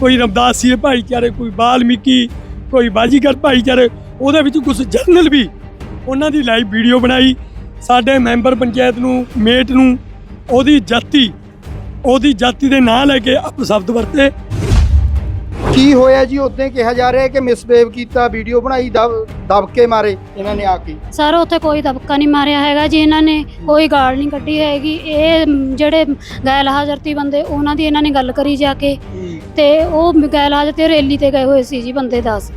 ਕੋਈ ਰਮਦਾਸੀਏ ਭਾਈਚਾਰੇ, ਕੋਈ ਬਾਲਮੀਕੀ, ਕੋਈ ਬਾਜੀਗਰ ਭਾਈਚਾਰੇ, ਉਹਦੇ ਵਿੱਚ ਕੁਝ ਜਰਨਲ ਵੀ ਉਹਨਾਂ ਦੀ ਲਾਈਵ ਵੀਡੀਓ ਬਣਾਈ। ਸਾਡੇ ਮੈਂਬਰ ਪੰਚਾਇਤ ਨੂੰ, ਮੇਟ ਨੂੰ, ਉਹਦੀ ਜਾਤੀ ਉਹਦੀ ਜਾਤੀ ਦੇ ਨਾਂ ਲੈ ਕੇ ਅਪਸ਼ਬਦ ਵਰਤੇ। ਕੀ ਹੋਇਆ ਜੀ? ਉਦੋਂ ਕਿਹਾ ਜਾ ਰਿਹਾ ਹੈ ਕਿ ਮਿਸਬੇਵ ਕੀਤਾ ਵੀਡੀਓ ਬਣਾਈ ਦਬ ਦਬ ਕੇ ਮਾਰੇ ਇਹਨਾਂ ਨੇ ਆ ਕੇ। ਸਰ ਉੱਥੇ ਕੋਈ ਦਬਕਾ ਨਹੀਂ ਮਾਰਿਆ ਹੈਗਾ ਜੀ ਇਹਨਾਂ ਨੇ ਕੋਈ ਗਾਲ ਨਹੀਂ ਕੱਢੀ ਹੈਗੀ। ਇਹ ਜਿਹੜੇ ਗੈਰ ਹਾਜ਼ਰਤੀ ਬੰਦੇ ਉਹਨਾਂ ਦੀ ਇਹਨਾਂ ਨੇ ਗੱਲ ਕਰੀ ਜਾ ਕੇ। ਤੇ ਉਹ ਗੈਰ ਹਾਜ਼ਰ ਤੇ ਰੈਲੀ ਤੇ ਗਏ ਹੋਏ ਸੀ ਜੀ ਬੰਦੇ 10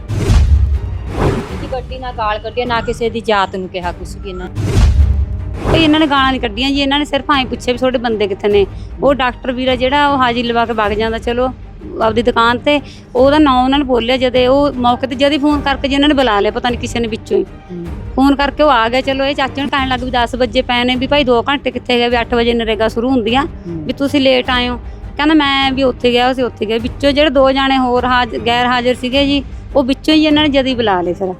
ਦੀ ਗੱਡੀ ਨਾ ਗਾਲ ਕੱਢਿਆ ਨਾ ਕਿਸੇ ਦੀ ਜਾਤ ਨੂੰ ਕਿਹਾ ਕੁਛ ਵੀ ਇਹਨਾਂ ਨੇ। ਕੋਈ ਇਹਨਾਂ ਨੇ ਗਾਲਾਂ ਨਹੀਂ ਕੱਢੀਆਂ ਜੀ ਇਹਨਾਂ ਨੇ ਸਿਰਫ ਐਂ ਪੁੱਛਿਆ ਵੀ ਤੁਹਾਡੇ ਬੰਦੇ ਕਿੱਥੇ ਨੇ। ਉਹ ਡਾਕਟਰ ਵੀਰਾ ਜਿਹੜਾ ਉਹ ਹਾਜ਼ਰੀ ਲਵਾ ਕੇ ਵਗ ਜਾਂਦਾ ਚਲੋ। ਆਪਦੀ ਦੁਕਾਨ ਤੇ, ਉਹਦਾ ਨਾਂ ਉਹਨਾਂ ਨੇ ਬੋਲਿਆ ਜਦੇ ਉਹ ਮੌਕੇ ਤੇ ਜਦ ਹੀ ਫੋਨ ਕਰਕੇ ਜੀ ਉਹਨਾਂ ਨੇ ਬੁਲਾ ਲਿਆ, ਪਤਾ ਨਹੀਂ ਕਿਸੇ ਨੇ ਵਿੱਚੋਂ ਹੀ। ਫੋਨ ਕਰਕੇ ਉਹ ਆ ਗਿਆ ਚਲੋ ਇਹ ਚਾਚੇ ਨੂੰ ਕਹਿਣ ਲੱਗ ਵੀ 10 ਵਜੇ ਪਏ ਨੇ ਵੀ ਭਾਈ 2 ਘੰਟੇ ਕਿੱਥੇ ਗਏ, ਵੀ 8 ਵਜੇ ਨਰੇਗਾ ਸ਼ੁਰੂ ਹੁੰਦੀ ਵੀ ਤੁਸੀਂ ਲੇਟ ਆਏ ਹੋ। ਕਹਿੰਦਾ ਮੈਂ ਵੀ ਉੱਥੇ ਗਿਆ ਸੀ ਉੱਥੇ ਗਿਆ ਵਿੱਚੋਂ ਜਿਹੜੇ ਦੋ ਜਾਣੇ ਹੋਰ ਹਾਜ਼, ਗੈਰ ਹਾਜ਼ਰ ਸੀਗੇ ਜੀ, ਉਹ ਵਿੱਚੋਂ ਹੀ ਇਹਨਾਂ ਨੇ ਜਦ ਹੀ ਬੁਲਾ ਲਏ ਫਿਰ।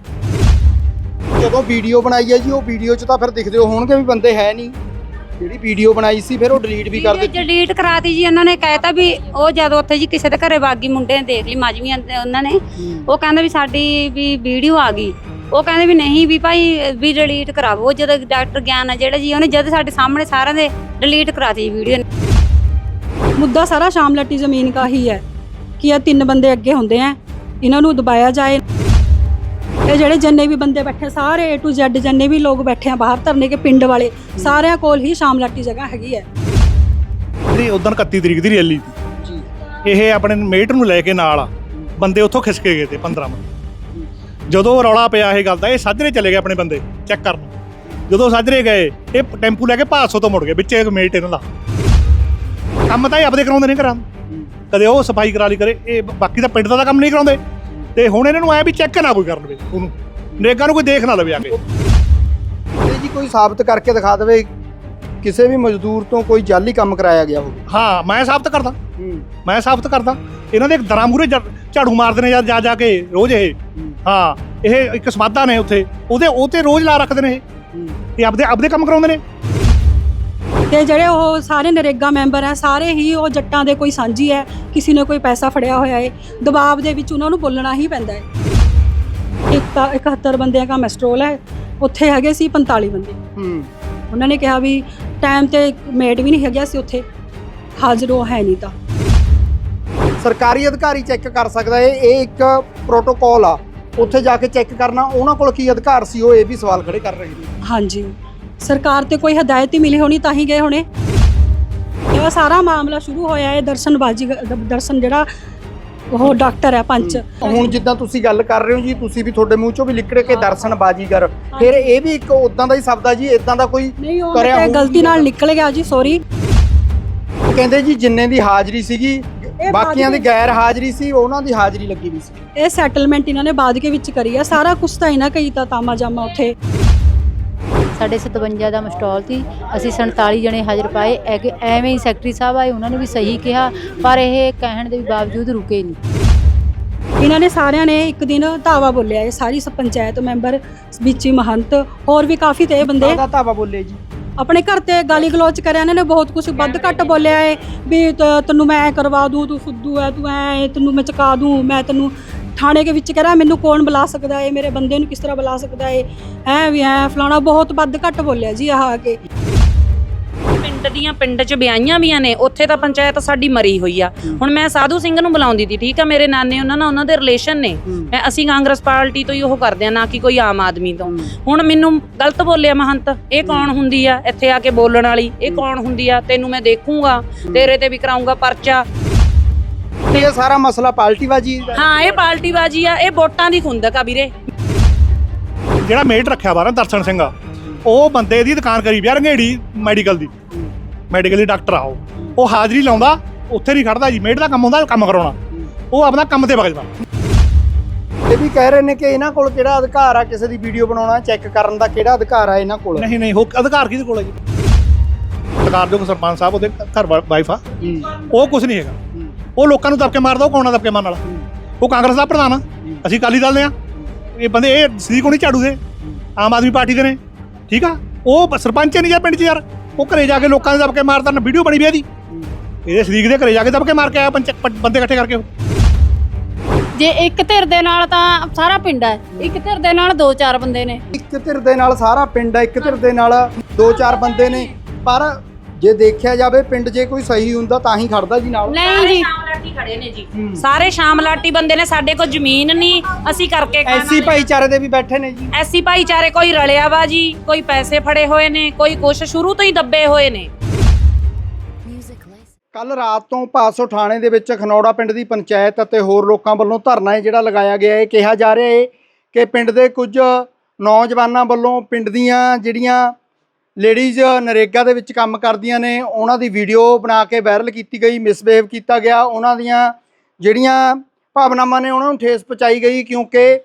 ਜਦੋਂ ਵੀਡੀਓ ਬਣਾਈ ਹੈ ਜੀ, ਉਹ ਵੀਡੀਓ 'ਚ ਤਾਂ ਫਿਰ ਦਿਖਦੇ ਹੋਣਗੇ ਵੀ ਬੰਦੇ ਹੈ ਨਹੀਂ ਜਿਹੜੀ ਵੀਡੀਓ ਬਣਾਈ ਸੀ ਫਿਰ ਉਹ ਡਿਲੀਟ ਵੀ ਕਰ ਦਿੱਤੀ। ਡਿਲੀਟ ਕਰਾਤੀ ਜੀ ਉਹਨਾਂ ਨੇ ਕਹਿਤਾ ਵੀ ਉਹ ਜਦ ਉੱਥੇ ਜੀ ਕਿਸੇ ਦੇ ਘਰੇ ਬਾਗੀ ਮੁੰਡੇ ਨੇ ਦੇਖ ਲਈ ਮਾਜਵੀਆਂ ਦੇ ਉਹਨਾਂ ਨੇ ਉਹ ਕਹਿੰਦੇ ਵੀ ਸਾਡੀ ਵੀ ਵੀਡੀਓ ਆ ਗਈ। ਉਹ ਕਹਿੰਦੇ ਵੀ ਨਹੀਂ ਵੀ ਭਾਈ ਵੀ ਡਿਲੀਟ ਕਰਾਵੋ ਉਹ ਜਦੋਂ ਡਾਕਟਰ ਗਿਆਨ ਆ ਜਿਹੜਾ ਜੀ ਉਹਨੇ ਜਦ ਸਾਡੇ ਸਾਹਮਣੇ ਸਾਰਿਆਂ ਦੇ ਡਿਲੀਟ ਕਰਾਤੀ ਵੀਡੀਓ। ਮੁੱਦਾ ਸਾਰਾ ਸ਼ਾਮਲਾਟੀ ਜ਼ਮੀਨ ਦਾ ਹੀ ਹੈ ਕਿ ਇਹ ਤਿੰਨ ਬੰਦੇ ਅੱਗੇ ਹੁੰਦੇ ਆ ਇਹਨਾਂ ਨੂੰ ਦਬਾਇਆ ਜਾਏ। ਇਹ ਜਿਹੜੇ ਜਿੰਨੇ ਵੀ ਬੰਦੇ ਬੈਠੇ ਸਾਰੇ A to Z ਜਿੰਨੇ ਵੀ ਲੋਕ ਬੈਠੇ ਆ ਬਾਹਰ ਧਰਨੇ ਕੇ ਪਿੰਡ ਵਾਲੇ ਸਾਰਿਆਂ ਕੋਲ ਹੀ ਸ਼ਾਮਲਾਟੀ ਜਗ੍ਹਾ ਹੈਗੀ ਹੈ। ਜਿਹੜੀ ਉਦੋਂ 31 ਤਰੀਕ ਦੀ ਰੈਲੀ ਸੀ ਜੀ। ਇਹ ਆਪਣੇ ਮੇਟ ਨੂੰ ਲੈ ਕੇ ਨਾਲ ਬੰਦੇ ਉੱਥੋਂ ਖਿਸਕੇ ਗਏ ਤੇ 15 ਬੰਦੇ ਜਦੋਂ ਰੌਲਾ ਪਿਆ ਇਹ ਗੱਲ ਦਾ ਇਹ ਸਾਜਰੇ ਚਲੇ ਗਏ ਆਪਣੇ ਬੰਦੇ ਚੈੱਕ ਕਰਨ। ਜਦੋਂ ਸਾਜਰੇ ਗਏ ਇਹ ਟੈਂਪੂ ਲੈ ਕੇ ਭਾਸੋ ਤੋਂ ਮੁੜ ਗਏ ਵਿੱਚ ਇੱਕ ਮੇਟ ਇਹਨਾਂ ਦਾ। ਕੰਮ ਤਾਂ ਇਹ ਆਪਦੇ ਕਰਾਉਂਦੇ ਨਹੀਂ ਕਰਾਂ ਕਦੇ ਉਹ ਸਫ਼ਾਈ ਕਰਾ ਲਈ ਕਰੇ ਇਹ ਬਾਕੀ ਤਾਂ ਪਿੰਡ ਦਾ ਤਾਂ ਕੰਮ ਨਹੀਂ ਕਰਾਉਂਦੇ। ਤੇ ਹੁਣ ਇਹਨਾਂ ਨੂੰ ਐ ਵੀ ਚੈੱਕ ਨਾ ਕੋਈ ਕਰ ਲਵੇ ਉਹਨੂੰ। ਨਰੇਗਾ ਨੂੰ ਕੋਈ ਦੇਖ ਨਾ ਲਵੇ ਆ ਕੇ। ਇਹ ਜੀ ਕੋਈ ਸਾਬਤ ਕਰਕੇ ਦਿਖਾ ਦੇਵੇ ਕਿਸੇ ਵੀ ਮਜ਼ਦੂਰ ਤੋਂ ਕੋਈ ਜਾਲੀ ਕੰਮ ਕਰਾਇਆ ਗਿਆ ਹੋਵੇ। ਹਾਂ ਮੈਂ ਸਾਬਤ ਕਰਦਾ। ਮੈਂ ਸਾਬਤ ਕਰਦਾ। ਇਹਨਾਂ ਦੇ ਇੱਕ ਦਰਾਂ ਮੂਰੇ ਝਾੜੂ ਮਾਰਦੇ ਨੇ ਜਾਂ ਜਾ ਜਾ ਕੇ ਰੋਜ਼ ਇਹ। ਹਾਂ। ਇਹ ਇੱਕ ਸਮਾਧਾ ਨੇ ਉੱਥੇ। ਉਹਦੇ ਉਹ ਤੇ ਰੋਜ਼ ਲਾ ਰੱਖਦੇ ਨੇ ਇਹ। ਇਹ ਆਪਦੇ ਆਪਦੇ ਕੰਮ ਕਰਾਉਂਦੇ ਨੇ। ਤੇ ਜਿਹੜੇ ਉਹ ਸਾਰੇ ਨਰੇਗਾ ਮੈਂਬਰ ਆ ਸਾਰੇ ਹੀ ਉਹ ਜੱਟਾਂ ਦੇ ਕੋਈ ਸਾਂਝੀ ਹੈ ਕਿਸੇ ਨੇ ਕੋਈ ਪੈਸਾ ਫੜਿਆ ਹੋਇਆ ਹੈ ਦਬਾਅ ਦੇ ਵਿੱਚ ਉਹਨਾਂ ਨੂੰ ਬੋਲਣਾ ਹੀ ਪੈਂਦਾ ਹੈ ਇੱਕ ਤਾਂ 71 ਬੰਦਿਆਂ ਦਾ ਮੈਸਟਰੋਲ ਹੈ ਉੱਥੇ ਹੈਗੇ ਸੀ 45 ਬੰਦੇ। ਹੂੰ। ਉਹਨਾਂ ਨੇ ਕਿਹਾ ਵੀ ਟਾਈਮ ਤੇ ਮੇਡ ਵੀ ਨਹੀਂ ਹੈਗਾ ਸੀ ਉੱਥੇ ਹਾਜ਼ਰ ਉਹ ਹੈ ਨਹੀਂ ਤਾਂ। ਸਰਕਾਰੀ ਅਧਿਕਾਰੀ ਚੈੱਕ ਕਰ ਸਕਦਾ ਹੈ ਇਹ ਇੱਕ ਪ੍ਰੋਟੋਕਾਲ ਆ। ਉੱਥੇ ਜਾ ਕੇ ਚੈੱਕ ਕਰਨਾ ਉਹਨਾਂ ਕੋਲ ਕੀ ਅਧਿਕਾਰ ਸੀ ਉਹ ਇਹ ਵੀ ਸਵਾਲ ਖੜੇ ਕਰ ਰਹੇ ਨੇ। ਹਾਂਜੀ। ਸਰਕਾਰ ਤੇ ਕੋਈ ਹਦਾਇਤ ਹੀ ਮਿਲੀ ਹੋਣੀ ਤਾਂ ਹੀ ਗਏ ਹੋਣੇ। ਇਹ ਸਾਰਾ ਮਾਮਲਾ ਸ਼ੁਰੂ ਹੋਇਆ ਹੈ ਦਰਸ਼ਨ ਬਾਜੀ ਦਰਸ਼ਨ ਜਿਹੜਾ ਉਹ ਡਾਕਟਰ ਹੈ ਪੰਚ। ਹੁਣ ਜਿੱਦਾਂ ਤੁਸੀਂ ਗੱਲ ਕਰ ਰਹੇ ਹੋ ਜੀ ਤੁਸੀਂ ਵੀ ਤੁਹਾਡੇ ਮੂੰਹ ਚੋਂ ਵੀ ਲਿਕੜੇ ਕੇ ਦਰਸ਼ਨ ਬਾਜੀਗਰ ਫਿਰ ਇਹ ਵੀ ਇੱਕ ਉਦਾਂ ਦਾ ਹੀ ਸ਼ਬਦ ਆ ਜੀ ਇਦਾਂ ਦਾ ਕੋਈ ਕਰਿਆ ਗਲਤੀ ਨਾਲ ਨਿਕਲ ਗਿਆ ਜੀ ਸੌਰੀ ਕਹਿੰਦੇ ਜੀ ਜਿੰਨੇ ਦੀ ਹਾਜ਼ਰੀ ਸੀਗੀ ਬਾਕੀਆਂ ਦੀ ਗੈਰ ਹਾਜ਼ਰੀ ਸੀ ਉਹਨਾਂ ਦੀ ਹਾਜ਼ਰੀ ਲੱਗੀ ਵੀ ਸੀ। ਇਹ ਸੈਟਲਮੈਂਟ ਇਹਨਾਂ ਨੇ ਬਾਅਦ ਕੇ ਵਿੱਚ ਕਰੀ ਆ ਸਾਰਾ ਕੁਝ ਤਾਂ ਇਹਨਾਂ ਕਹੀ ਤਾਂ ਤਾਮਾ ਜਾਮਾ ਉੱਥੇ। ਸਾਡੇ 57 ਦਾ ਮਸਟਾਲ ਸੀ। ਅਸੀਂ 47 ਜਣੇ ਹਾਜ਼ਰ ਪਾਏ। ਐ ਐਵੇਂ ਹੀ ਸੈਕਟਰੀ ਸਾਹਿਬ ਆਏ ਉਹਨਾਂ ਨੇ ਵੀ ਸਹੀ ਕਿਹਾ ਪਰ ਇਹ ਕਹਿਣ ਦੇ ਵੀ ਬਾਵਜੂਦ ਰੁਕੇ ਨਹੀਂ। ਇਹਨਾਂ ਨੇ ਸਾਰਿਆਂ ਨੇ ਇੱਕ ਦਿਨ ਧਾਵਾ ਬੋਲਿਆ ਇਹ ਸਾਰੀ ਸ ਪੰਚਾਇਤ ਮੈਂਬਰ ਵਿੱਚ ਹੀ ਮਹੰਤ ਹੋਰ ਵੀ ਕਾਫੀ ਤੇ ਬੰਦੇ ਕਾਹਦਾ ਧਾਵਾ ਬੋਲੇ ਜੀ? ਆਪਣੇ ਘਰ ਤੇ ਗਾਲੀ ਗਲੋਚ ਕਰਿਆ ਇਹਨਾਂ ਨੇ ਬਹੁਤ ਕੁਝ ਵੱਧ ਘੱਟ ਬੋਲਿਆ ਏ ਵੀ ਤ- ਤੈਨੂੰ ਮੈਂ ਐਂ ਕਰਵਾ ਦੂੰ ਤੂੰ ਫੁੱਦੂ ਐ ਤੂੰ ਐ ਤੈਨੂੰ ਮੈਂ ਚਕਾ ਦੂੰ ਮੈਂ ਤੈਨੂੰ ਥਾਣੇ ਦੇ ਵਿੱਚ ਕਰਾਂ ਮੈਨੂੰ ਕੌਣ ਬੁਲਾ ਸਕਦਾ ਏ ਮੇਰੇ ਬੰਦੇ ਨੂੰ ਕਿਸ ਤਰ੍ਹਾਂ ਬੁਲਾ ਸਕਦਾ ਏ ਐ ਵੀ ਐ ਫਲਾਣਾ ਬਹੁਤ ਵੱਧ ਘੱਟ ਬੋਲਿਆ ਜੀ ਆਹ ਆ ਕੇ। ਪਿੰਡ ਦੀਆਂ ਪਿੰਡ 'ਚ ਵਿਆਹੀਆਂ ਵੀਆਂ ਨੇ ਉੱਥੇ ਤਾਂ ਪੰਚਾਇਤ ਸਾਡੀ ਮਰੀ ਹੋਈ ਆ। ਹੁਣ ਮੈਂ ਸਾਧੂ ਸਿੰਘ ਨੂੰ ਬੁਲਾਉਂਦੀ ਸੀ ਠੀਕ ਆ ਮੇਰੇ ਨਾਨੇ ਉਹਨਾਂ ਨਾਲ ਉਹਨਾਂ ਦੇ ਰਿਲੇਸ਼ਨ ਨੇ। ਮੈਂ ਅਸੀਂ ਕਾਂਗਰਸ ਪਾਰਟੀ ਤੋਂ ਹੀ ਉਹ ਕਰਦੇ ਆ ਨਾ ਕਿ ਕੋਈ ਆਮ ਆਦਮੀ ਤੋਂ। ਹੁਣ ਮੈਨੂੰ ਗਲਤ ਬੋਲਿਆ ਮਹੰਤ ਇਹ ਕੌਣ ਹੁੰਦੀ ਆ ਇੱਥੇ ਆ ਕੇ ਬੋਲਣ ਵਾਲੀ? ਇਹ ਕੌਣ ਹੁੰਦੀ ਆ? ਤੈਨੂੰ ਮੈਂ ਦੇਖੂੰਗਾ ਤੇਰੇ ਤੇ ਵੀ ਕਰਾਉਂਗਾ ਪਰਚਾ। ਤੇ ਇਹ ਸਾਰਾ ਮਸਲਾ ਪਾਲਟੀਬਾਜੀ ਦਾ? ਹਾਂ ਇਹ ਪਾਰਟੀ ਬਾਜੀ ਆ ਇਹ ਵੋਟਾਂ ਦੀ ਖੁੰਦਕ ਆ ਵੀਰੇ। ਜਿਹੜਾ ਮੇਟ ਰੱਖਿਆ ਬਾਰਾਂ ਦਰਸ਼ਨ ਸਿੰਘ ਆ ਉਹ ਬੰਦੇ ਦੀ ਦੁਕਾਨ ਕਰੀ ਵਿਆ ਰੰਗੇੜੀ ਮੈਡੀਕਲ ਦੀ। ਮੈਡੀਕਲ ਦੀ ਡਾਕਟਰ ਆ ਉਹ। ਉਹ ਹਾਜ਼ਰੀ ਲਾਉਂਦਾ ਉੱਥੇ ਨਹੀਂ ਖੜਦਾ ਜੀ ਮੇਟ ਦਾ ਕੰਮ ਹੁੰਦਾ ਕੰਮ ਕਰਾਉਣਾ। ਉਹ ਆਪਣਾ ਕੰਮ ਤੇ ਵਗਦਾ ਇਹ ਵੀ ਕਹਿ ਰਹੇ ਨੇ ਕਿ ਇਹਨਾਂ ਕੋਲ ਕਿਹੜਾ ਅਧਿਕਾਰ ਆ? ਕਿਸੇ ਦੀ ਵੀਡੀਓ ਬਣਾਉਣਾ ਚੈੱਕ ਕਰਨ ਦਾ ਕਿਹੜਾ ਅਧਿਕਾਰ ਆ ਇਹਨਾਂ ਕੋਲ? ਨਹੀਂ ਨਹੀਂ ਉਹ ਅਧਿਕਾਰ ਕਿਹਦੇ ਕੋਲ ਹੈ ਜੀ? ਅਧਿਕਾਰਯੋਗ ਸਰਪੰਚ ਸਾਹਿਬ ਉਹਦੇ ਘਰ ਵਾਈਫ ਆ। ਉਹ ਕੁਝ ਨਹੀਂ ਹੈਗਾ। ਉਹ ਲੋਕਾਂ ਨੂੰ ਦਬਕੇ ਮਾਰਦਾ ਉਹ ਕੌਣਾ ਦਬਕੇ ਮਾਰਨ ਵਾਲਾ? ਉਹ ਕਾਂਗਰਸ ਦਾ ਪ੍ਰਧਾਨ ਆ। ਅਸੀਂ ਅਕਾਲੀ ਦਲ ਦੇ ਆ। ਇਹ ਬੰਦੇ ਇਹ ਸ੍ਰੀ ਕੋਣੀ ਝਾੜੂ ਦੇ। ਆਮ ਆਦਮੀ ਪਾਰਟੀ ਦੇ ਨੇ। ਠੀਕ ਆ? ਉਹ ਸਰਪੰਚ ਨਹੀਂ ਜਾਂ ਪਿੰਡ 'ਚ ਯਾਰ। ਉਹ ਘਰੇ ਜਾ ਕੇ ਲੋਕਾਂ ਦੇ ਦਬਕੇ ਮਾਰਦਾ ਨਾ ਵੀਡੀਓ ਬਣੀ ਵੀ ਇਹਦੀ। ਇਹਦੇ ਸਰੀਕ ਦੇ ਘਰੇ ਜਾ ਕੇ ਦਬਕੇ ਮਾਰ ਕੇ ਆਇਆ ਬੰਦੇ ਇਕੱਠੇ ਕਰਕੇ ਉਹ। ਜੇ ਇੱਕ ਧਿਰ ਦੇ ਨਾਲ ਤਾਂ ਸਾਰਾ ਪਿੰਡ ਹੈ ਇੱਕ ਧਿਰ ਦੇ ਨਾਲ ਦੋ ਚਾਰ ਬੰਦੇ ਨੇ। ਇੱਕ ਧਿਰ ਦੇ ਨਾਲ ਸਾਰਾ ਪਿੰਡ ਹੈ ਇੱਕ ਧਿਰ ਦੇ ਨਾਲ ਦੋ ਚਾਰ ਬੰਦੇ ਨੇ। ਪਰ ਜੇ ਦੇਖਿਆ ਜਾਵੇ ਪਿੰਡ ਜੇ ਕੋਈ ਸਹੀ ਹੁੰਦਾ ਤਾਂ ਹੀ ਖੜਦਾ ਜੀ ਨਾਲ। ਨਹੀਂ ਜੀ। ਸ਼ਾਮ ਲਾਟੀ ਖੜੇ ਨੇ ਜੀ। ਸਾਰੇ ਸ਼ਾਮ ਲਾਟੀ ਬੰਦੇ ਨੇ ਸਾਡੇ ਕੋਲ ਜ਼ਮੀਨ ਨਹੀਂ। ਅਸੀਂ ਕਰਕੇ ਐਸੀ ਭਾਈਚਾਰੇ ਦੇ ਵੀ ਬੈਠੇ ਨੇ ਜੀ। ਐਸੀ ਭਾਈਚਾਰੇ ਕੋਈ ਰਲਿਆ ਵਾ ਜੀ ਕੋਈ ਪੈਸੇ ਫੜੇ ਹੋਏ ਨੇ ਕੋਈ ਕੁਛ ਸ਼ੁਰੂ ਤੋਂ ਹੀ ਦੱਬੇ ਹੋਏ ਨੇ। ਕੱਲ ਰਾਤ ਤੋਂ ਪਾਸੋ ਥਾਣੇ ਦੇ ਵਿੱਚ ਖਨੌੜਾ ਪਿੰਡ ਦੀ ਪੰਚਾਇਤ ਅਤੇ ਹੋਰ ਲੋਕਾਂ ਵੱਲੋਂ ਧਰਨਾ ਹੈ ਜਿਹੜਾ ਲਗਾਇਆ ਗਿਆ ਹੈ ਕਿਹਾ ਜਾ ਰਿਹਾ ਹੈ ਕਿ ਪਿੰਡ ਦੇ ਕੁਝ ਨੌਜਵਾਨਾਂ ਵੱਲੋਂ ਪਿੰਡ ਦੀਆਂ ਜਿਹੜੀਆਂ ਲੇਡੀਜ਼ ਨਰੇਗਾ ਦੇ ਵਿੱਚ ਕੰਮ ਕਰਦੀਆਂ ਨੇ, ਉਹਨਾਂ ਦੀ ਵੀਡੀਓ ਬਣਾ ਕੇ ਵਾਇਰਲ ਕੀਤੀ ਗਈ ਮਿਸਬਿਹੇਵ ਕੀਤਾ ਗਿਆ। ਉਹਨਾਂ ਦੀਆਂ ਜਿਹੜੀਆਂ ਭਾਵਨਾਵਾਂ ਨੇ, ਉਹਨਾਂ ਨੂੰ ਠੇਸ ਪਹੁੰਚਾਈ ਗਈ ਕਿਉਂਕਿ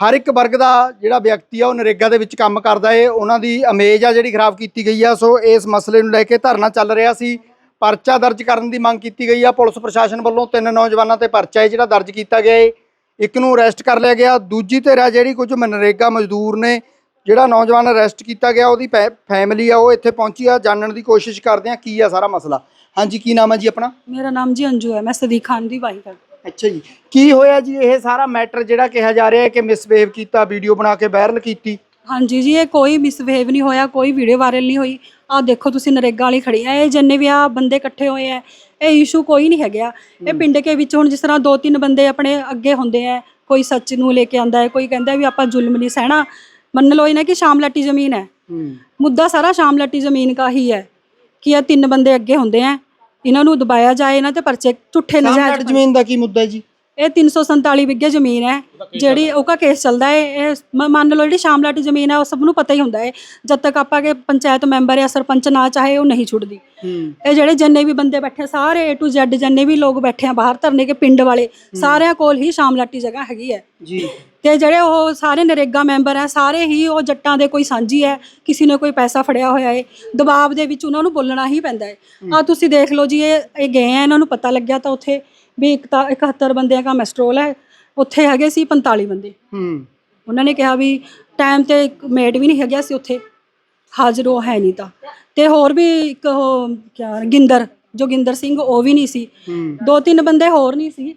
ਹਰ ਇੱਕ ਵਰਗ ਦਾ ਜਿਹੜਾ ਵਿਅਕਤੀ ਆ, ਉਹ ਨਰੇਗਾ ਦੇ ਵਿੱਚ ਕੰਮ ਕਰਦਾ ਏ। ਉਹਨਾਂ ਦੀ ਇਮੇਜ ਆ ਜਿਹੜੀ ਖਰਾਬ ਕੀਤੀ ਗਈ ਆ। ਸੋ ਇਸ ਮਸਲੇ ਨੂੰ ਲੈ ਕੇ ਧਰਨਾ ਚੱਲ ਰਿਹਾ ਸੀ। ਪਰਚਾ ਦਰਜ ਕਰਨ ਦੀ ਮੰਗ ਕੀਤੀ ਗਈ ਆ। ਪੁਲਿਸ ਪ੍ਰਸ਼ਾਸਨ ਵੱਲੋਂ ਤਿੰਨ ਨੌਜਵਾਨਾਂ ਤੇ ਪਰਚਾ ਹੈ ਜਿਹੜਾ ਦਰਜ ਕੀਤਾ ਗਿਆ ਏ। ਇੱਕ ਨੂੰ ਅਰੈਸਟ ਕਰ ਲਿਆ ਗਿਆ। ਦੂਜੀ ਧਿਰ ਆ ਜਿਹੜੀ ਕੁਝ ਮਨਰੇਗਾ ਮਜ਼ਦੂਰ ਨੇ। ਜਿਹੜਾ ਨੌਜਵਾਨ ਅਰੈਸਟ ਕੀਤਾ ਗਿਆ ਉਹਦੀ ਫੈਮਿਲੀ ਆ ਉਹ ਇੱਥੇ ਪਹੁੰਚੀ ਆ ਜਾਣਨ ਦੀ ਕੋਸ਼ਿਸ਼ ਕਰਦੇ ਆ ਕੀ ਆ ਸਾਰਾ ਮਸਲਾ। ਹਾਂਜੀ ਕੀ ਨਾਮ ਹੈ ਜੀ ਆਪਣਾ? ਮੇਰਾ ਨਾਮ ਜੀ ਅੰਜੂ ਹੈ ਮੈਂ ਸਦੀਕ ਖਾਨ ਦੀ ਵਾਈਫ ਹਾਂ। ਅੱਛਾ ਜੀ। ਕੀ ਹੋਇਆ ਜੀ ਇਹ ਸਾਰਾ ਮੈਟਰ ਜਿਹੜਾ ਕਿਹਾ ਜਾ ਰਿਹਾ ਹੈ ਕਿ ਮਿਸਬਿਹੇਵ ਕੀਤਾ ਵੀਡੀਓ ਬਣਾ ਕੇ ਵਾਇਰਲ ਕੀਤੀ? ਹਾਂਜੀ ਜੀ ਇਹ ਕੋਈ ਮਿਸਬਿਹੇਵ ਨਹੀਂ ਹੋਇਆ ਕੋਈ ਵੀਡੀਓ ਵਾਇਰਲ ਨਹੀਂ ਹੋਈ। ਆਹ ਦੇਖੋ ਤੁਸੀਂ ਨਰੇਗਾ ਵਾਲੀ ਖੜੀ ਆ ਇਹ ਜਿੰਨੇ ਵੀ ਆ ਬੰਦੇ ਇਕੱਠੇ ਹੋਏ ਆ ਇਹ ਇਸ਼ੂ ਕੋਈ ਨਹੀਂ ਹੈਗਾ। ਇਹ ਪਿੰਡ ਕੇ ਵਿੱਚ ਹੁਣ ਜਿਸ ਤਰ੍ਹਾਂ ਦੋ ਤਿੰਨ ਬੰਦੇ ਆਪਣੇ ਅੱਗੇ ਹੁੰਦੇ ਆ ਕੋਈ ਸੱਚ ਨੂੰ ਲੈ ਕੇ ਆਂਦਾ ਹੈ ਕੋਈ ਕਹਿੰਦਾ ਵੀ ਆਪਾਂ ਜ਼ੁਲਮ ਨਹੀਂ ਸਹਿਣਾ ਮੰਨ ਲਓ ਇਹਨਾਂ ਕਿ ਸ਼ਾਮਲਾਟੀ ਜ਼ਮੀਨ ਹੈ। ਹੂੰ। ਮੁੱਦਾ ਸਾਰਾ ਸ਼ਾਮਲਾਟੀ ਜ਼ਮੀਨ ਦਾ ਹੀ ਹੈ ਕਿ ਇਹ ਤਿੰਨ ਬੰਦੇ ਅੱਗੇ ਹੁੰਦੇ ਆ। ਇਹਨਾਂ ਨੂੰ ਦਬਾਇਆ ਜਾਏ ਇਹਨਾਂ ਤੇ ਪਰਚੇ ਝੁੱਠੇ ਸਾਮਰਾਟ ਨਜਾਇਜ਼ ਜ਼ਮੀਨ ਦਾ ਕੀ ਮੁੱਦਾ ਹੈ ਜੀ? ਇਹ 347 ਵਿਗੇ ਜ਼ਮੀਨ ਹੈ। ਜਿਹੜੀ ਉਹਦਾ ਕੇਸ ਚੱਲਦਾ ਹੈ ਇਹ ਮ- ਮੰਨ ਲਓ ਜਿਹੜੀ ਸ਼ਾਮਲਾਟੀ ਜ਼ਮੀਨ ਹੈ ਉਹ ਸਭ ਨੂੰ ਪਤਾ ਹੀ ਹੁੰਦਾ ਹੈ। ਜਦ ਤੱਕ ਆਪਾਂ ਕੇ ਪੰਚਾਇਤ ਮੈਂਬਰ ਜਾਂ ਸਰਪੰਚ ਨਾ ਚਾਹੇ ਉਹ ਨਹੀਂ ਛੁੱਟਦੀ। ਹੂੰ। ਇਹ ਜਿਹੜੇ ਜਿੰਨੇ ਵੀ ਬੰਦੇ ਬੈਠੇ ਸਾਰੇ A to Z ਜਿੰਨੇ ਵੀ ਲੋਕ ਬੈਠੇ ਆ ਬਾਹਰ ਧਰਨੇ ਕੇ ਪਿੰਡ ਵਾਲੇ ਸਾਰਿਆਂ ਕੋਲ ਹੀ ਸ਼ਾਮਲਾਟੀ ਜਗ੍ਹਾ ਹੈਗੀ ਹੈ। ਜੀ। ਤੇ ਜਿਹੜੇ ਉਹ ਸਾਰੇ ਨਰੇਗਾ ਮੈਂਬਰ ਹੈ ਸਾਰੇ ਹੀ ਉਹ ਜੱਟਾਂ ਦੇ ਕੋਈ ਸਾਂਝੀ ਹੈ ਕਿਸੇ ਨੇ ਕੋਈ ਪੈਸਾ ਫੜਿਆ ਹੋਇਆ ਹੈ ਦਬਾਅ ਦੇ ਵਿੱਚ ਉਹਨਾਂ ਨੂੰ ਬੋਲਣਾ ਹੀ ਪੈਂਦਾ ਹੈ। ਆ ਤੁਸੀਂ ਦੇਖ ਲਓ ਜੀ ਇਹ ਇਹ ਗਏ ਆ ਇਹਨਾਂ ਨੂੰ ਪਤਾ ਲੱਗਿਆ ਤਾਂ ਉੱਥੇ ਵੀ ਇੱਕ ਤਾਂ 71 ਬੰਦਿਆਂ ਦਾ ਮੈਸਟਰੋਲ ਹੈ ਉੱਥੇ ਹੈਗੇ ਸੀ 45 ਬੰਦੇ। ਹੂੰ। ਉਹਨਾਂ ਨੇ ਕਿਹਾ ਵੀ ਟਾਈਮ ਤੇ ਇੱਕ ਮੇਡ ਵੀ ਨਹੀਂ ਹੈਗਾ ਸੀ ਉੱਥੇ ਹਾਜ਼ਰ ਉਹ ਹੈ ਨਹੀਂ ਤਾਂ। ਤੇ ਹੋਰ ਵੀ ਇੱਕ ਉਹ ਕਿਆ ਗਿੰਦਰ ਜੋਗਿੰਦਰ ਸਿੰਘ ਉਹ ਵੀ ਨਹੀਂ ਸੀ। ਦੋ ਤਿੰਨ ਬੰਦੇ ਹੋਰ ਨਹੀਂ ਸੀ।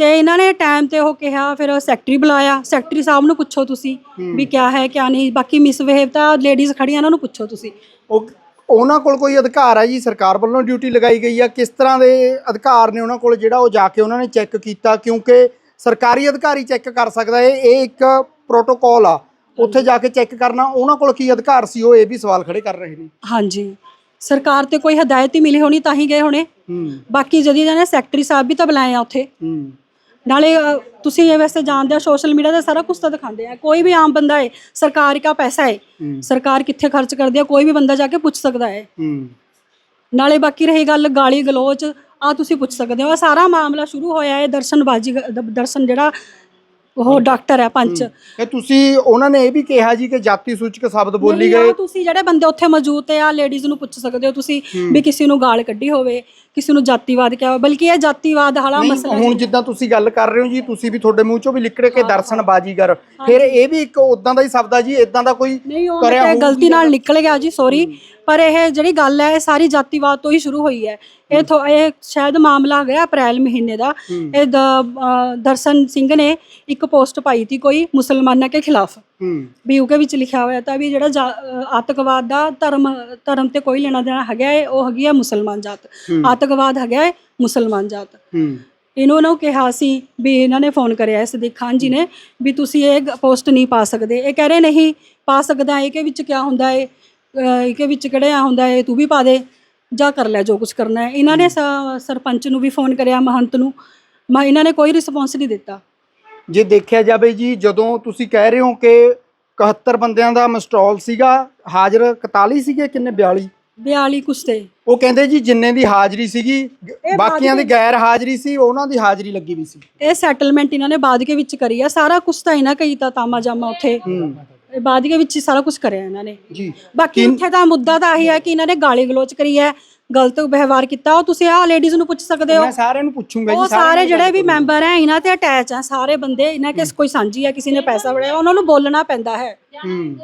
ਤੇ ਇਹਨਾਂ ਨੇ ਟਾਈਮ ਤੇ ਉਹ ਕਿਹਾ ਫਿਰ ਸੈਕਟਰੀ ਬੁਲਾਇਆ। ਸੈਕਟਰੀ ਸਾਹਿਬ ਨੂੰ ਪੁੱਛੋ ਤੁਸੀਂ ਵੀ ਕਿਆ ਹੈ ਕਿਆ ਨਹੀਂ। ਬਾਕੀ ਮਿਸਬਿਹੇਵ ਤਾਂ ਲੇਡੀਜ਼ ਖੜੀਆਂ ਉਹਨਾਂ ਨੂੰ ਪੁੱਛੋ ਤੁਸੀਂ। ਉਹ ਉਹਨਾਂ ਕੋਲ ਕੋਈ ਅਧਿਕਾਰ ਹੈ ਜੀ? ਸਰਕਾਰ ਵੱਲੋਂ ਡਿਊਟੀ ਲਗਾਈ ਗਈ ਆ। ਕਿਸ ਤਰ੍ਹਾਂ ਦੇ ਅਧਿਕਾਰ ਨੇ ਉਹਨਾਂ ਕੋਲ ਜਿਹੜਾ ਉਹ ਜਾ ਕੇ ਉਹਨਾਂ ਨੇ ਚੈੱਕ ਕੀਤਾ? ਕਿਉਂਕਿ ਸਰਕਾਰੀ ਅਧਿਕਾਰੀ ਚੈੱਕ ਕਰ ਸਕਦਾ ਹੈ। ਇਹ ਇੱਕ ਪ੍ਰੋਟੋਕਾਲ ਆ। ਉੱਥੇ ਜਾ ਕੇ ਚੈੱਕ ਕਰਨਾ। ਉਹਨਾਂ ਕੋਲ ਕੀ ਅਧਿਕਾਰ ਸੀ? ਉਹ ਇਹ ਵੀ ਸਵਾਲ ਖੜੇ ਕਰ ਰਹੇ ਨੇ। ਹਾਂਜੀ। ਸਰਕਾਰ ਤੇ ਕੋਈ ਹਦਾਇਤ ਹੀ ਮਿਲੀ ਹੋਣੀ ਤਾਂ ਹੀ ਗਏ ਹੋਣੇ। ਬਾਕੀ ਜਦੀ ਜਾਨੇ ਸੈਕਟਰੀ ਸਾਹਿਬ ਵੀ ਤਾਂ ਬੁਲਾਏ ਆ ਉੱਥੇ। ਨਾਲੇ ਤੁਸੀਂ ਇਹ ਵੈਸੇ ਜਾਣਦੇ ਹੋ ਸੋਸ਼ਲ ਮੀਡੀਆ ਤੇ ਸਾਰਾ ਕੁਝ ਤਾਂ ਦਿਖਾਉਂਦੇ ਆ। ਕੋਈ ਵੀ ਆਮ ਬੰਦਾ ਹੈ ਸਰਕਾਰ ਦਾ ਪੈਸਾ ਹੈ ਸਰਕਾਰ ਕਿੱਥੇ ਖਰਚ ਕਰਦੀ ਹੈ ਕੋਈ ਵੀ ਬੰਦਾ ਜਾ ਕੇ ਪੁੱਛ ਸਕਦਾ ਹੈ। ਨਾਲੇ ਬਾਕੀ ਰਹੀ ਗੱਲ ਗਾਲੀ ਗਲੋਚ ਆ ਤੁਸੀਂ ਪੁੱਛ ਸਕਦੇ ਹੋ। ਇਹ ਸਾਰਾ ਮਾਮਲਾ ਸ਼ੁਰੂ ਹੋਇਆ ਹੈ ਦਰਸ਼ਨ ਬਾਜੀ ਦਰਸ਼ਨ ਜਿਹੜਾ ਉਹ ਡਾਕਟਰ ਹੈ ਪੰਚ। ਤੇ ਤੁਸੀਂ ਉਹਨਾਂ ਨੇ ਇਹ ਵੀ ਕਿਹਾ ਜੀ ਕਿ ਜਾਤੀ ਸੂਚਕ ਸ਼ਬਦ ਬੋਲੀ ਗਏ। ਤੁਸੀਂ ਜਿਹੜੇ ਬੰਦੇ ਉੱਥੇ ਮੌਜੂਦ ਤੇ ਆ ਲੇਡੀਜ਼ ਨੂੰ ਪੁੱਛ ਸਕਦੇ ਹੋ ਤੁਸੀਂ ਵੀ ਕਿਸੇ ਨੂੰ ਗਾਲ ਕੱਢੀ ਹੋਵੇ। ਕਿਸੇ ਨੂੰ ਜਾਤੀਵਾਦ ਕਿਹਾ ਹੋਵੇ ਬਲਕਿ ਇਹ ਜਾਤੀਵਾਦ ਵਾਲਾ ਨਹੀਂ ਮਸਲਾ ਹੁਣ ਜਿੱਦਾਂ ਤੁਸੀਂ ਗੱਲ ਕਰ ਰਹੇ ਹੋ ਜੀ ਤੁਸੀਂ ਵੀ ਤੁਹਾਡੇ ਮੂੰਹ ਚੋਂ ਵੀ ਨਿਕਲ ਕੇ ਦਰਸ਼ਨ ਬਾਜੀਗਰ। ਫਿਰ ਇਹ ਵੀ ਇੱਕ ਉਦਾਂ ਦਾ ਹੀ ਸ਼ਬਦ ਆ ਜੀ ਇਦਾਂ ਦਾ ਕੋਈ ਨਹੀਂ ਉਹ ਕਰਿਆ ਹੋਊ ਗਲਤੀ ਨਾਲ ਨਿਕਲ ਗਿਆ ਜੀ ਸੌਰੀ ਪਰ ਇਹ ਜਿਹੜੀ ਗੱਲ ਹੈ ਇਹ ਸਾਰੀ ਜਾਤੀਵਾਦ ਤੋਂ ਹੀ ਸ਼ੁਰੂ ਹੋਈ ਹੈ। ਇਹ ਥੋ- ਇਹ ਸ਼ਾਇਦ ਮਾਮਲਾ ਗਿਆ ਅਪ੍ਰੈਲ ਮਹੀਨੇ ਦਾ। ਇਹ ਦ- ਅ, ਦਰਸ਼ਨ ਸਿੰਘ ਨੇ ਇੱਕ ਪੋਸਟ ਪਾਈ ਸੀ ਕੋਈ ਮੁਸਲਮਾਨਾਂ ਕੇ ਖਿਲਾਫ। ਹੂੰ। ਵੀ ਉਹਦੇ ਵਿੱਚ ਲਿਖਿਆ ਹੋਇਆ ਤਾਂ ਵੀ ਜਿਹੜਾ ਜਾ- ਅ, ਆਤੰਕਵਾਦ ਦਾ ਧਰਮ ਧਰਮ ਤੇ ਕੋਈ ਲੈਣਾ ਦੇਣਾ ਹੈਗਾ ਹੈ ਉਹ ਹੈਗੀ ਹੈ ਮੁਸਲਮਾਨ ਜਾਤ। ਆਤੰਕਵਾਦ ਹੈਗਾ ਹੈ ਮੁਸਲਮਾਨ ਜਾਤ। ਹੂੰ। ਇਹਨਾਂ ਨੂੰ ਕਿਹਾ ਸੀ ਵੀ ਇਹਨਾਂ ਨੇ ਫੋਨ ਕਰਿਆ ਸਦੀਕ ਖਾਨ ਜੀ ਨੇ ਵੀ ਤੁਸੀਂ ਇਹ ਪੋਸਟ ਨਹੀਂ ਪਾ ਸਕਦੇ। ਇਹ ਕਹਿ ਰਹੇ ਨਹੀਂ ਪਾ ਸਕਦਾ ਇਹਦੇ ਵਿੱਚ ਕੀ ਹੁੰਦਾ ਹੈ ਇਹਦੇ ਵਿੱਚ ਕਿਹੜਾ ਹੁੰਦਾ ਹੈ ਤੂੰ ਵੀ ਪਾ ਦੇ ਜਾ ਕਰ ਲੈ ਜੋ ਕੁਝ ਕਰਨਾ ਹੈ। ਇਹਨਾਂ ਨੇ ਸ- ਸਰਪੰਚ ਨੂੰ ਵੀ ਫੋਨ ਕਰਿਆ ਮਹੰਤ ਨੂੰ। ਮੈਂ ਇਹਨਾਂ ਨੇ ਕੋਈ ਰਿਸਪੌਂਸ ਨਹੀਂ ਦਿੱਤਾ। ਜੇ ਦੇਖਿਆ ਜਾਵੇ ਜੀ ਜਦੋਂ ਤੁਸੀਂ ਕਹਿ ਰਹੇ ਹੋ ਕਿ 71 ਬੰਦਿਆਂ ਦਾ ਮਸਟਾਲ ਸੀਗਾ ਹਾਜ਼ਰ 41 ਸੀਗੇ ਕਿੰਨੇ? 42 42 ਕੁਛ ਤੇ। ਉਹ ਕਹਿੰਦੇ ਜੀ ਜਿੰਨੇ ਦੀ ਹਾਜ਼ਰੀ ਸੀਗੀ ਗ- ਬਾਕੀਆਂ ਦੀ ਗੈਰ ਹਾਜ਼ਰੀ ਸੀ ਉਹਨਾਂ ਦੀ ਹਾਜ਼ਰੀ ਲੱਗੀ ਵੀ ਸੀ। ਇਹ ਸੈਟਲਮੈਂਟ ਇਹਨਾਂ ਨੇ ਬਾਅਦ ਕੇ ਵਿੱਚ ਕਰੀ ਆ ਸਾਰਾ ਕੁਝ ਤਾਂ ਇਹਨਾਂ ਕਹੀ ਤਾਂ ਤਾਮਾ ਜਾਮਾ ਉੱਥੇ। ਹੂੰ। ਇਹ ਕੇ ਵਿੱਚ ਹੀ ਸਾਰਾ ਕੁਝ ਕਰਿਆ ਇਹਨਾਂ ਨੇ। ਜੀ। ਬਾਕੀ ਉੱਥੇ ਦਾ ਮੁੱਦਾ ਤਾਂ ਆਹੀ ਹੈ ਕਿ ਇਹਨਾਂ ਨੇ ਗਾਲੀ ਗਲੋਚ ਕਰੀ ਹੈ ਗਲਤ ਵਿਵਹਾਰ ਕੀਤਾ। ਉਹ ਤੁਸੀਂ ਆਹ ਲੇਡੀਜ਼ ਨੂੰ ਪੁੱਛ ਸਕਦੇ ਹੋ। ਮੈਂ ਸਾਰਿਆਂ ਨੂੰ ਪੁੱਛੂੰਗਾ ਉਹ ਜੀ ਸਾਰੇ ਜਿਹੜੇ ਵੀ ਮੈਂਬਰ ਹੈ ਇਹਨਾਂ ਤੇ ਅਟੈਚ ਆ ਸਾਰੇ ਬੰਦੇ। ਇਹਨਾਂ ਕੇ ਕੋਈ ਸਾਂਝੀ ਹੈ ਕਿਸੇ ਨੇ ਪੈਸਾ ਫੜਿਆ ਉਹਨਾਂ ਨੂੰ ਬੋਲਣਾ ਪੈਂਦਾ ਹੈ। ਹੂੰ।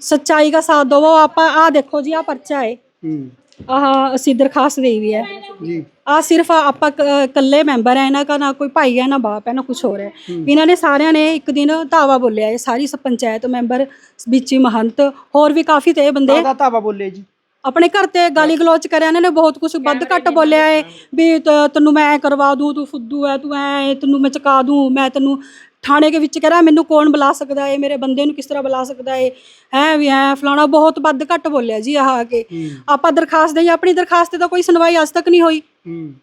ਸੱਚਾਈ ਦਾ ਸਾਥ ਦਵੋ ਆਪਾਂ ਆਹ ਦੇਖੋ ਜੀ ਆਹ ਪਰਚਾ ਹੈ। ਹੂੰ। ਆਹ ਅਸੀਂ ਦਰਖਾਸਤ ਦੇਈ ਵੀ ਹੈ। ਜੀ। ਆ ਸਿਰਫ ਆਪਾਂ ਕ- ਇਕੱਲੇ ਮੈਂਬਰ ਹੈ ਇਹਨਾਂ ਦਾ ਨਾ ਕੋਈ ਭਾਈ ਹੈ ਨਾ ਬਾਪ ਹੈ ਨਾ ਕੁਝ ਹੋਰ ਹੈ। ਇਹਨਾਂ ਨੇ ਸਾਰਿਆਂ ਨੇ ਇੱਕ ਦਿਨ ਧਾਵਾ ਬੋਲਿਆ ਇਹ ਸਾਰੀ ਸ- ਪੰਚਾਇਤ ਮੈਂਬਰ ਵਿੱਚ ਮਹੰਤ ਹੋਰ ਵੀ ਕਾਫੀ ਤੇ ਬੰਦੇ। ਕਾਹਦਾ ਧਾਵਾ ਬੋਲੇ ਜੀ? ਆਪਣੇ ਘਰ ਤੇ ਗਾਲੀ ਗਲੋਚ ਕਰਿਆ ਇਹਨਾਂ ਨੇ ਬਹੁਤ ਕੁਝ ਵੱਧ ਘੱਟ ਬੋਲਿਆ ਏ ਵੀ ਤ- ਤੈਨੂੰ ਮੈਂ ਕਰਵਾ ਦੂੰ ਤੂੰ ਫੁੱਦੂ ਹੈ ਤੂੰ ਐ ਤੈਨੂੰ ਮੈਂ ਚਕਾ ਦੂੰ ਮੈਂ ਤੈਨੂੰ ਥਾਣੇ ਦੇ ਵਿੱਚ ਕਹਿ ਰਿਹਾ ਮੈਨੂੰ ਕੌਣ ਬੁਲਾ ਸਕਦਾ ਏ ਮੇਰੇ ਬੰਦੇ ਨੂੰ ਕਿਸ ਤਰ੍ਹਾਂ ਬੁਲਾ ਸਕਦਾ ਏ? ਹੈ ਵੀ ਐ ਫਲਾਣਾ ਬਹੁਤ ਵੱਧ ਘੱਟ ਬੋਲਿਆ ਜੀ ਆਹ ਆ ਕੇ। ਆਪਾਂ ਦਰਖਾਸਤ ਦੇਈ ਆਪਣੀ ਦਰਖਾਸਤ ਤੇ ਤਾਂ ਕੋਈ ਸੁਣਵਾਈ ਅੱਜ ਤੱਕ ਨਹੀਂ ਹੋਈ। ਹੂੰ।